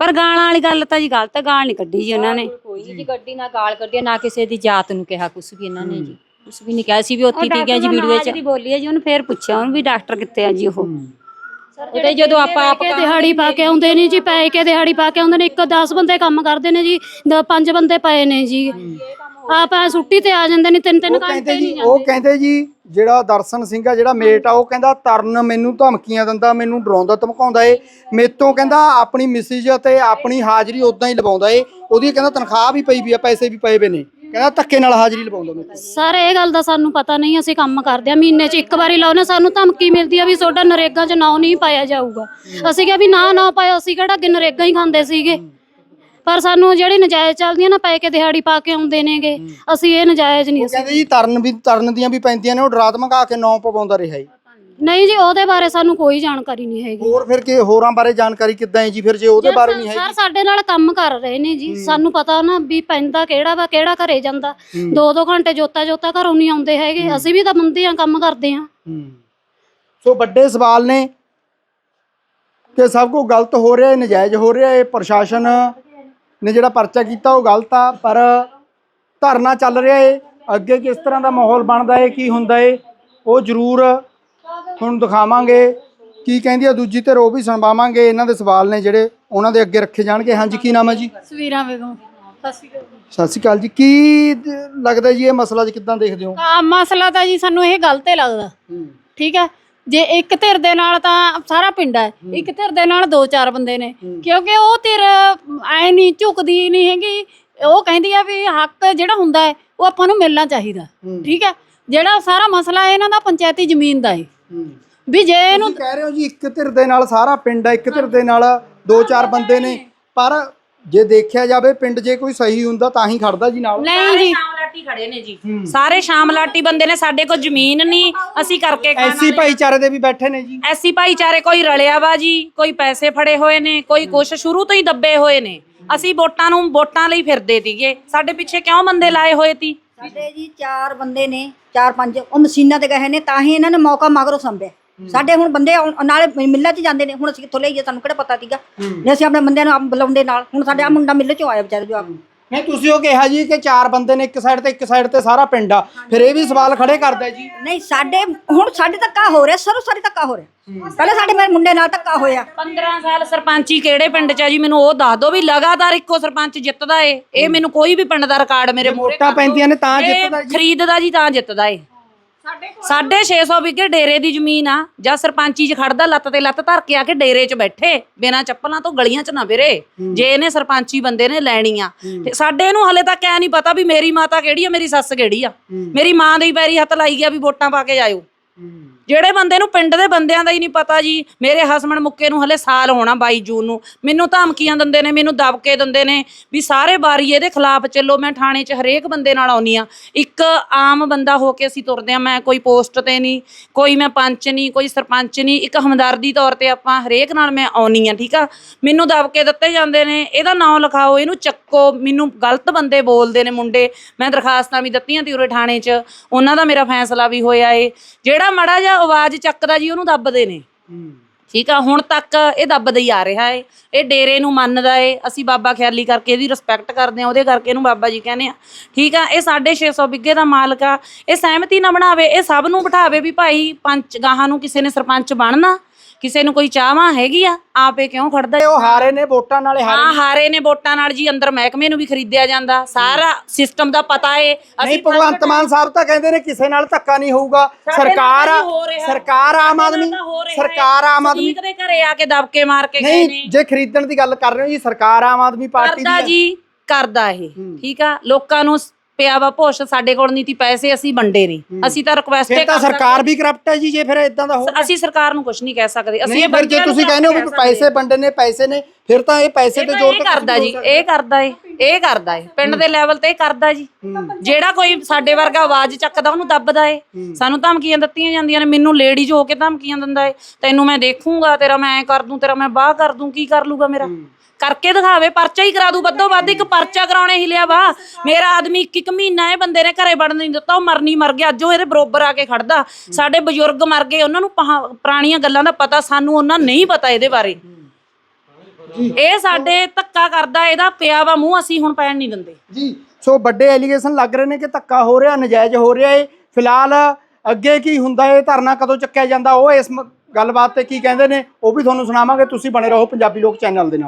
ਪਰ ਗਾਲਾਂ ਵਾਲੀ ਗੱਲ ਤਾਂ ਜੀ ਗਲਤ ਹੈ ਗਾਲ ਨਹੀਂ ਕੱਢੀ ਜੀ ਉਹਨਾਂ ਨੇ। ਕੋਈ ਜੀ ਗੱਡੀ ਨਾ ਗਾਲ ਕੱਢੀ ਨਾ ਕਿਸੇ ਦੀ ਜਾਤ ਨੂੰ ਕਿਹਾ ਕੁਛ ਵੀ ਇਹਨਾਂ ਨੇ ਜੀ। ਕੁਛ ਵੀ ਨਹੀਂ ਕਿਹਾ ਸੀ ਵੀ ਉੱਥੇ ਠੀਕ ਹੈ ਜੀ ਵੀਡੀਓ ਚ। ਦੀ ਬੋਲੀ ਹੈ ਜੀ ਉਹਨੇ ਫੇਰ ਪੁੱਛਿਆ ਉਹਨੂੰ ਵੀ ਡਾਕਟਰ ਕਿੱਥੇ ਆ ਜੀ ਉਹ। ਉਹ ਤੇ ਜਦੋਂ ਆਪਾਂ ਆਪ ਕੇ ਦਿਹਾੜੀ ਪਾ ਕੇ ਆਉਂਦੇ ਨੇ ਜੀ ਪੈ ਕੇ ਦਿਹਾੜੀ ਪਾ ਕੇ ਆਉਂਦੇ ਨੇ ਇੱਕ 10 ਬੰਦੇ ਕੰਮ ਕਰਦੇ ਨੇ ਜੀ ਦ- ਪੰਜ ਬੰਦੇ ਪਏ ਨੇ ਜੀ। ਆਪ ਛੁੱਟੀ ਤੇ ਆ ਜਾਂਦੇ ਨੇ ਤਿੰਨ ਤਿੰਨ ਉਹ ਘੰਟੇ ਕਹਿੰਦੇ ਜੀ ਨਹੀਂ ਉਹ ਜਾਂਦੇ ਕਹਿੰਦੇ ਜੀ ਜਿਹੜਾ ਦਰਸ਼ਨ ਸਿੰਘ ਆ ਜਿਹੜਾ ਮੇਟ ਆ ਉਹ ਕਹਿੰਦਾ ਤਰਨ ਮੈਨੂੰ ਧਮਕੀਆਂ ਦਿੰਦਾ ਮੈਨੂੰ ਡਰਾਉਂਦਾ ਧਮਕਾਉਂਦਾ ਏ। ਮੇਤੋਂ ਕਹਿੰਦਾ ਆਪਣੀ ਮੈਸੇਜ ਅਤੇ ਆਪਣੀ ਹਾਜ਼ਰੀ ਉਦਾਂ ਹੀ ਲਵਾਉਂਦਾ ਏ। ਉਹਦੀ ਕਹਿੰਦਾ ਤਨਖਾਹ ਵੀ ਪਈ ਵੀ ਆ ਪੈਸੇ ਵੀ ਪਏ ਵੇ ਨੇ। ਕਹਿੰਦਾ ਧੱਕੇ ਨਾਲ ਹਾਜ਼ਰੀ ਲਵਾਉਂਦਾ ਤੋਂ। ਸਰ ਇਹ ਗੱਲ ਦਾ ਸਾਨੂੰ ਪਤਾ ਨਹੀਂ ਅਸੀਂ ਕੰਮ ਕਰਦੇ ਆ ਮਹੀਨੇ 'ਚ ਇੱਕ ਵਾਰੀ ਲਾਉਨੇ ਸਾਨੂੰ ਧਮਕੀ ਮਿਲਦੀ ਆ ਵੀ ਤੁਹਾਡਾ ਨਰੇਗਾ 'ਚ ਨਾਂ ਨਹੀਂ ਪਾਇਆ ਜਾਊਗਾ। ਅਸੀਂ ਕਿਹਾ ਵੀ ਨਾ ਨਾ ਪਾਇਆ ਅਸੀਂ ਕਿਹੜਾ ਅੱਗੇ ਨਰੇਗਾ ਹੀ ਖਾਂਦੇ ਸੀਗੇ। ਪਰ ਸਾਨੂੰ ਜਿਹੜੀ ਨਜਾਇਜ਼ ਚੱਲਦੀਆਂ ਨਾ ਪੈ ਕੇ ਦਿਹਾੜੀ ਪਾ ਕੇ ਆਉਂਦੇ ਨੇਗੇ। ਅਸੀਂ ਇਹ ਨਜਾਇਜ਼ ਨਹੀਂ ਅਸੀਂ ਕਹਿੰਦੇ ਜੀ ਤਰਨ ਵੀ ਤਰਨ ਦੀਆਂ ਵੀ ਪੈਂਦੀਆਂ ਨੇ ਉਹ ਡਰਾ ਧਮਕਾ ਕੇ ਨਾਂ ਪਵਾਉਂਦਾ ਰਿਹਾ ਏ ਨਹੀਂ ਜੀ ਉਹਦੇ ਬਾਰੇ ਸਾਨੂੰ ਕੋਈ ਜਾਣਕਾਰੀ ਨਹੀਂ ਹੈਗੀ। ਹੋਰ ਫਿਰ ਕਿ ਹੋਰਾਂ ਬਾਰੇ ਜਾਣਕਾਰੀ ਕਿੱਦਾਂ ਹੈ ਜੀ? ਫਿਰ ਜੇ ਉਹਦੇ ਬਾਰੇ ਨਹੀਂ ਸਰ ਹੈਗੀ। ਸਾਡੇ ਨਾਲ ਕੰਮ ਕਰ ਰਹੇ ਨੇ ਜੀ। ਸਾਨੂੰ ਪਤਾ ਨਾ ਵੀ ਪੈਂਦਾ ਕਿਹੜਾ ਵਾ ਕਿਹੜਾ ਘਰੇ ਜਾਂਦਾ। ਦੋ ਦੋ ਘੰਟੇ ਜੋਤਾ ਜੋਤਾ ਘਰੋਂ ਨਹੀਂ ਆਉਂਦੇ ਹੈਗੇ। ਅਸੀਂ ਵੀ ਤਾਂ ਬੰਦੇ ਆ ਕੰਮ ਕਰਦੇ ਆ। ਹੂੰ। ਸੋ ਵੱਡੇ ਸਵਾਲ ਨੇ ਕਿ ਸਭ ਕੁਝ ਗਲਤ ਹੋ ਰਿਹਾ ਹੈ ਨਜਾਇਜ਼ ਹੋ ਰਿਹਾ ਹੈ ਪ੍ਰਸ਼ਾਸਨ ਨੇ ਜਿਹੜਾ ਪਰਚਾ ਕੀਤਾ ਉਹ ਗਲਤ ਆ ਪਰ ਧਰਨਾ ਚੱਲ ਰਿਹਾ ਹੈ ਅੱਗੇ ਕਿਸ ਤਰ੍ਹਾਂ ਦਾ ਮਾਹੌਲ ਬਣਦਾ ਹੈ ਕੀ ਹੁੰਦਾ ਹੈ ਉਹ ਜ਼ਰੂਰ ਹੁਣ ਦਿਖਾਵਾਂਗੇ ਕੀ ਕਹਿੰਦੀ ਆ ਦੂਜੀ ਤੇ ਉਹ ਵੀ ਸੁਣਵਾਵਾਂਗੇ ਇਹਨਾਂ ਦੇ ਸਵਾਲ ਨੇ ਜਿਹੜੇ ਉਹਨਾਂ ਦੇ ਅੱਗੇ ਰੱਖੇ ਜਾਣਗੇ। ਹਾਂਜੀ ਕੀ ਨਾਮ ਹੈ ਜੀ? ਤਸਵੀਰਾਂ ਵੇਖੋ ਸਤਿ ਸ਼੍ਰੀ ਅਕਾਲ ਸਤਿ ਸ਼੍ਰੀ ਅਕਾਲ ਜੀ ਕੀ ਲੱਗਦਾ ਜੀ ਇਹ ਮਸਲਾ ਜੀ ਕਿੱਦਾਂ ਦੇਖਦੇ ਹੋ? ਆ ਮਸਲਾ ਤਾਂ ਜੀ ਸਾਨੂੰ ਇਹ ਗਲਤ ਹੀ ਲੱਗਦਾ। ਠੀਕ ਹੈ ਜੇ ਇੱਕ ਧਿਰ ਦੇ ਨਾਲ ਤਾਂ ਸਾਰਾ ਪਿੰਡ ਹੈ। ਇੱਕ ਧਿਰ ਦੇ ਨਾਲ ਦੋ ਚਾਰ ਬੰਦੇ ਨੇ। ਕਿਉਂਕਿ ਉਹ ਧਿਰ ਐ ਨਹੀਂ ਝੁਕਦੀ ਨਹੀਂ ਹੈਗੀ। ਉਹ ਕਹਿੰਦੀ ਆ ਵੀ ਹੱਕ ਜਿਹੜਾ ਹੁੰਦਾ ਹੈ ਉਹ ਆਪਾਂ ਨੂੰ ਮਿਲਣਾ ਚਾਹੀਦਾ। ਠੀਕ ਹੈ ਜਿਹੜਾ ਸਾਰਾ ਮਸਲਾ ਹੈ ਇਹਨਾਂ ਦਾ ਪੰਚਾਇਤੀ ਜ਼ਮੀਨ ਦਾ ਹੈ। ਵੀ ਜੇ ਇਹਨੂੰ ਕਹਿ ਰਹੇ ਹੋ ਜੀ ਇੱਕ ਧਿਰ ਦੇ ਨਾਲ ਸਾਰਾ ਪਿੰਡ ਹੈ ਇੱਕ ਧਿਰ ਦੇ ਨਾਲ ਦੋ ਚਾਰ ਬੰਦੇ ਨੇ। ਪਰ ਜੇ ਦੇਖਿਆ ਜਾਵੇ ਪਿੰਡ ਜੇ ਕੋਈ ਸਹੀ ਹੁੰਦਾ ਤਾਂ ਹੀ ਖੜਦਾ ਜੀ ਨਾਲ। ਨਹੀਂ ਸਾਰੇ ਜੀ। ਸ਼ਾਮਲਾਟੀ ਖੜੇ ਨੇ ਜੀ। ਸਾਰੇ ਸ਼ਾਮਲਾਟੀ ਬੰਦੇ ਨੇ ਸਾਡੇ ਕੋਲ ਜ਼ਮੀਨ ਨਹੀਂ। ਅਸੀਂ ਕਰਕੇ ਐਸੀ ਭਾਈਚਾਰੇ ਦੇ ਵੀ ਬੈਠੇ ਨੇ ਜੀ। ਐਸੀ ਭਾਈਚਾਰੇ ਕੋਈ ਰਲਿਆ ਵਾ ਜੀ ਕੋਈ ਪੈਸੇ ਫੜੇ ਹੋਏ ਨੇ ਕੋਈ ਕੁਛ ਸ਼ੁਰੂ ਤੋਂ ਹੀ ਦੱਬੇ ਹੋਏ ਨੇ। ਅਸੀਂ ਵੋਟਾਂ ਨੂੰ ਵੋਟਾਂ ਲਈ ਫਿਰਦੇ ਤੀਗੇ ਸਾਡੇ ਪਿੱਛੇ ਕਿਉਂ ਬੰਦੇ ਲਾਏ ਹੋਏ ਤੀ ਸਾਡੇ ਜੀ ਚਾਰ ਬੰਦੇ ਨੇ ਚਾਰ ਪੰਜ ਉਹ ਮਸ਼ੀਨਾਂ ਤੇ ਗਏ ਨੇ ਤਾਂ ਹੀ ਇਹਨਾਂ ਨੇ ਮੌਕਾ ਮਗਰੋਂ ਸੰਭਿਆ। ਸਾਡੇ ਹੁਣ ਬੰਦੇ ਆਉਣ- ਨਾਲੇ ਮਿੱਲਾਂ 'ਚ ਜਾਂਦੇ ਨੇ ਹੁਣ ਅਸੀਂ ਕਿੱਥੋਂ ਲਈਏ ਸਾਨੂੰ ਕਿਹੜਾ ਪਤਾ ਸੀਗਾ? ਜੇ ਅਸੀਂ ਆਪਣੇ ਬੰਦਿਆਂ ਨੂੰ ਆਪ ਬੁਲਾਉਂਦੇ ਨਾਲ ਹੁਣ ਸਾਡੇ ਆ ਮੁੰਡਾ ਮਿੱਲ 'ਚੋਂ ਆਇਆ ਵਿਚਾਰਾ ਜੋ ਆਪ। ਨਹੀਂ ਤੁਸੀਂ ਉਹ ਕਿਹਾ ਜੀ ਕਿ ਚਾਰ ਬੰਦੇ ਨੇ ਇੱਕ ਸਾਈਡ ਤੇ ਇੱਕ ਸਾਈਡ ਤੇ ਸਾਰਾ ਪਿੰਡ ਆ। ਫਿਰ ਇਹ ਵੀ ਸਵਾਲ ਖੜੇ ਕਰਦਾ ਜੀ। ਨਹੀਂ ਸਾਡੇ ਹੁਣ ਸਾਡੇ ਧੱਕਾ ਹੋ ਰਿਹਾ ਸਰੋਂ ਸਾਰੀ ਧੱਕਾ ਹੋ ਰਿਹਾ। ਪਹਿਲਾਂ ਸਾਡੇ ਮੇਰੇ ਮੁੰਡੇ ਨਾਲ ਧੱਕਾ ਹੋਇਆ। 15 ਸਾਲ ਸਰਪੰਚੀ ਕਿਹੜੇ ਪਿੰਡ 'ਚ ਆ ਜੀ? ਮੈਨੂੰ ਉਹ ਦੱਸ ਦਿਓ ਵੀ ਲਗਾਤਾਰ ਇੱਕੋ ਸਰਪੰਚ ਜਿੱਤਦਾ ਏ। ਇਹ ਮੈਨੂੰ ਕੋਈ ਵੀ ਪਿੰਡ ਦਾ ਰਿਕਾਰਡ ਮੇਰੇ ਵੋਟਾਂ ਪੈਂਦੀਆਂ ਨੇ ਤਾਂ ਜਿੱਤਦਾ ਜੀ। ਖਰੀਦਦਾ ਜੀ ਤਾਂ ਜਿੱਤਦਾ ਏ। ਸਾਢੇ 600 ਵਿਗੇ ਡੇਰੇ ਦੀ ਜ਼ਮੀਨ ਆ ਜਾਂ ਸਰਪੰਚੀ 'ਚ ਖੜਦਾ ਲੱਤ ਤੇ ਲੱਤ ਧਰ ਕੇ ਆ ਕੇ ਡੇਰੇ 'ਚ ਬੈਠੇ ਬਿਨਾਂ ਚੱਪਲਾਂ ਤੋਂ ਗਲੀਆਂ 'ਚ ਨਾ ਫਿਰੇ। ਜੇ ਇਹਨੇ ਸਰਪੰਚੀ ਬੰਦੇ ਨੇ ਲੈਣੀ ਆ ਤੇ ਸਾਡੇ ਨੂੰ ਹਲੇ ਤੱਕ ਐ ਨਹੀਂ ਪਤਾ ਵੀ ਮੇਰੀ ਮਾਤਾ ਕਿਹੜੀ ਆ ਮੇਰੀ ਸੱਸ ਕਿਹੜੀ ਆ। ਮੇਰੀ ਮਾਂ ਦੇ ਹੀ ਪੈਰੀ ਹੱਥ ਲਾਈ ਗਿਆ ਵੀ ਵੋਟਾਂ ਪਾ ਕੇ ਜਾਇਓ ਜਿਹੜੇ ਬੰਦੇ ਨੂੰ ਪਿੰਡ ਦੇ ਬੰਦਿਆਂ ਦਾ ਹੀ ਨਹੀਂ ਪਤਾ ਜੀ, ਮੇਰੇ ਹਸਬੰਡ ਮੁੱਕੇ ਨੂੰ ਹਲੇ ਸਾਲ ਹੋਣਾ 22 ਜੂਨ ਨੂੰ। ਮੈਨੂੰ ਧਮਕੀਆਂ ਦਿੰਦੇ ਨੇ, ਮੈਨੂੰ ਦਬਕੇ ਦਿੰਦੇ ਨੇ ਵੀ ਸਾਰੇ ਵਾਰੀ ਇਹਦੇ ਖਿਲਾਫ ਚੱਲੋ, ਮੈਂ ਥਾਣੇ 'ਚ ਹਰੇਕ ਬੰਦੇ ਨਾਲ ਆਉਣੀ ਆ ਇੱਕ ਆਮ ਬੰਦਾ ਹੋ ਕੇ ਅਸੀਂ ਤੁਰਦੇ ਆ ਮੈਂ ਕੋਈ ਪੋਸਟ ਤੇ ਨਹੀਂ, ਕੋਈ ਮੈਂ ਪੰਚ ਨਹੀਂ, ਕੋਈ ਸਰਪੰਚ ਨਹੀਂ, ਇੱਕ ਹਮਦਰਦੀ ਤੌਰ ਤੇ ਆਪਾਂ ਹਰੇਕ ਨਾਲ ਮੈਂ ਆਉਣੀ ਆ ਠੀਕ ਆ? ਮੈਨੂੰ ਦਬਕੇ ਦਿੱਤੇ ਜਾਂਦੇ ਨੇ, ਇਹਦਾ ਨਾਮ ਲਿਖਾਓ, ਇਹਨੂੰ ਚੱਕੋ, ਮੈਨੂੰ ਗਲਤ ਬੰਦੇ ਬੋਲਦੇ ਨੇ ਮੁੰਡੇ, ਮੈਂ ਦਰਖਾਸਤਾਂ ਵੀ ਦਿੱਤੀਆਂ ਤੀ ਉਰੇ ਥਾਣੇ 'ਚ, ਉਹਨਾਂ ਦਾ ਮੇਰਾ ਫੈਸਲਾ ਵੀ ਹੋਇਆ ਏ। ਜਿਹੜਾ ਮੜਾ ਜਿਹਾ ਆਵਾਜ਼ ਚੱਕਦਾ ਜੀ, ਉਹਨੂੰ ਦੱਬਦੇ ਨੇ। ਠੀਕ ਆ, ਹੁਣ ਤੱਕ ਇਹ ਦੱਬਦਾ ਹੀ ਆ ਰਿਹਾ ਏ। ਇਹ ਡੇਰੇ ਨੂੰ ਮੰਨਦਾ ਏ। ਅਸੀਂ ਬਾਬਾ ਖਿਆਲੀ ਕਰਕੇ ਇਹਦੀ ਰਿਸਪੈਕਟ ਕਰਦੇ ਆ ਉਹਦੇ ਕਰਕੇ ਇਹਨੂੰ ਬਾਬਾ ਜੀ ਕਹਿੰਦੇ ਆ। ਠੀਕ ਆ, ਇਹ 650 ਬਿੱਗੇ ਦਾ ਮਾਲਕ ਆ। ਇਹ ਸਹਿਮਤੀ ਨਾ ਬਣਾਵੇ, ਇਹ ਸਭ ਨੂੰ ਬਿਠਾਵੇ ਵੀ ਭਾਈ ਪੰਚ ਗਾਹਾਂ ਨੂੰ ਕਿਸੇ ਨੇ ਸਰਪੰਚ ਬਣਨਾ। ਕਿਸੇ ਨੂੰ ਕੋਈ ਚਾਹਵਾ ਹੈਗੀ ਆ? ਆਪੇ ਕਿਉਂ ਖੜਦਾ? ਉਹ ਹਾਰੇ ਨੇ ਵੋਟਾਂ ਨਾਲੇ ਹਾਰੇ ਹਾਂ ਹਾਰੇ ਨੇ ਵੋਟਾਂ ਨਾਲ ਜੀ ਅੰਦਰ ਮਹਿਕਮੇ ਨੂੰ ਵੀ ਖਰੀਦਿਆ ਜਾਂਦਾ। ਸਾਰਾ ਸਿਸਟਮ ਦਾ ਪਤਾ ਏ। ਨਹੀਂ ਭਗਵੰਤ ਮਾਨ ਸਾਹਿਬ ਤਾਂ ਕਹਿੰਦੇ ਨੇ ਕਿਸੇ ਨਾਲ ਧੱਕਾ ਨਹੀਂ ਹੋਊਗਾ। ਸਾਡੇ ਨਾਲ ਸਰਕਾਰ ਤਾਂ ਜੀ ਹੋ ਰਿਹਾ। ਸਰਕਾਰ ਆਮ ਸਾਡੇ ਨਾਲ ਆਦਮੀ ਤਾਂ ਹੋ ਰਿਹਾ। ਸਰਕਾਰ ਆਮ ਆਦਮੀ ਸਦੀਕ ਦੇ ਘਰੇ ਆ ਕੇ ਦਬਕੇ ਮਾਰ ਕੇ ਗਏ ਨੇ। ਨਹੀਂ ਜੇ ਖਰੀਦਣ ਦੀ ਗੱਲ ਕਰ ਰਹੇ ਹੋ ਜੀ ਸਰਕਾਰ ਆਮ ਆਦਮੀ ਪਾਰਟੀ ਦੀ ਕਰਦਾ ਹੈ। ਜੀ ਕਰਦਾ ਇਹ। ਠੀਕ ਆ? ਲੋਕਾਂ ਨੂੰ ਸ- ਪਿਆ ਵਾ ਭੁੱਸ਼ ਸਾਡੇ ਕੋਲ ਨਹੀਂ ਤੀ ਪੈਸੇ ਅਸੀਂ ਵੰਡੇ ਨਹੀਂ ਅਸੀਂ ਤਾਂ ਰਿਕੁਐਸਟ ਫਿਰ ਤਾਂ ਸਰਕਾਰ ਵੀ ਕਰਪਟ ਹੈ ਜੀ ਜੇ ਫਿਰ ਇਦਾਂ ਦਾ ਹੋ ਅਸੀਂ ਸਰਕਾਰ ਨੂੰ ਕੁਝ ਨਹੀਂ ਕਹਿ ਸਕਦੇ। ਅਸੀਂ ਫਿਰ ਜੇ ਤੁਸੀਂ ਕਹਿੰਦੇ ਹੋ ਵੀ। ਪੈਸੇ ਵੰਡੇ ਨੇ ਪੈਸੇ ਨੇ ਫਿਰ ਤਾਂ ਇਹ ਪੈਸੇ ਤੇ ਜ਼ੋਰ ਕਰਦਾ ਜੀ। ਇਹ ਕਰਦਾ ਏ ਇਹ ਕਰਦਾ ਏ। ਪਿੰਡ ਦੇ ਲੈਵਲ ਤੇ ਇਹ ਕਰਦਾ ਜੀ। ਜਿਹੜਾ ਕੋਈ ਸਾਡੇ ਵਰਗਾ ਆਵਾਜ਼ ਚੱਕਦਾ ਉਹਨੂੰ ਦੱਬਦਾ ਏ। ਸਾਨੂੰ ਧਮਕੀਆਂ ਦਿੱਤੀਆਂ ਜਾਂਦੀਆਂ ਨੇ ਮੈਨੂੰ ਲੇਡੀਜ਼ ਹੋ ਕੇ ਧਮਕੀਆਂ ਦਿੰਦਾ ਏ। ਤੈਨੂੰ ਮੈਂ ਦੇਖੂੰਗਾ ਤੇਰਾ ਮੈਂ ਐ ਕਰ ਦੂੰ ਤੇਰਾ ਮੈਂ ਬਾਹ ਕਰ ਦੂੰ ਕੀ ਕਰ ਲੂਗਾ ਮੇਰਾ? ਕਰਕੇ ਦਿਖਾਵੇ ਪਰਚਾ ਹੀ ਕਰਾ ਦੂ ਵੱਧੋ ਵੱਧ ਇੱਕ ਪਰਚਾ ਕਰਾਉਣੇ ਹੀ ਲਿਆ ਵਾ। ਮੇਰਾ ਆਦਮੀ ਇੱਕ ਇੱਕ ਮਹੀਨਾ ਇਹ ਬੰਦੇ ਨੇ ਘਰੇ ਵੜਨ ਨਹੀਂ ਦਿੱਤਾ ਉਹ ਮਰਨੀ ਮਰ ਗਿਆ ਅੱਜ ਉਹ ਇਹਦੇ ਬਰੋਬਰ ਆ ਕੇ ਖੜਦਾ। ਸਾਡੇ ਬਜ਼ੁਰਗ ਮਰ ਗਏ ਉਹਨਾਂ ਨੂੰ ਪਹਾ- ਪੁਰਾਣੀਆਂ ਗੱਲਾਂ ਦਾ ਪਤਾ ਸਾਨੂੰ ਉਹਨਾਂ ਨਹੀਂ ਪਤਾ ਇਹਦੇ ਬਾਰੇ। ਇਹ ਸਾਡੇ ਧੱਕਾ ਕਰਦਾ ਇਹਦਾ ਪਿਆ ਵਾ ਮੂੰਹ ਅਸੀਂ ਹੁਣ ਪੈਣ ਨਹੀਂ ਦਿੰਦੇ। ਜੀ ਸੋ ਵੱਡੇ ਐਲੀਗੇਸ਼ਨ ਲੱਗ ਰਹੇ ਨੇ ਕਿ ਧੱਕਾ ਹੋ ਰਿਹਾ ਨਜਾਇਜ਼ ਹੋ ਰਿਹਾ ਏ। ਫਿਲਹਾਲ ਅੱਗੇ ਕੀ ਹੁੰਦਾ ਏ ਧਰਨਾ ਕਦੋਂ ਚੱਕਿਆ ਜਾਂਦਾ ਉਹ ਇਸ ਮ- ਗੱਲਬਾਤ ਤੇ ਕੀ ਕਹਿੰਦੇ ਨੇ ਉਹ ਵੀ ਤੁਹਾਨੂੰ ਸੁਣਾਵਾਂਗੇ ਤੁਸੀਂ ਬਣੇ ਰਹੋ ਪੰਜਾਬੀ ਲੋਕ ਚੈਨਲ ਦੇ ਨਾਲ।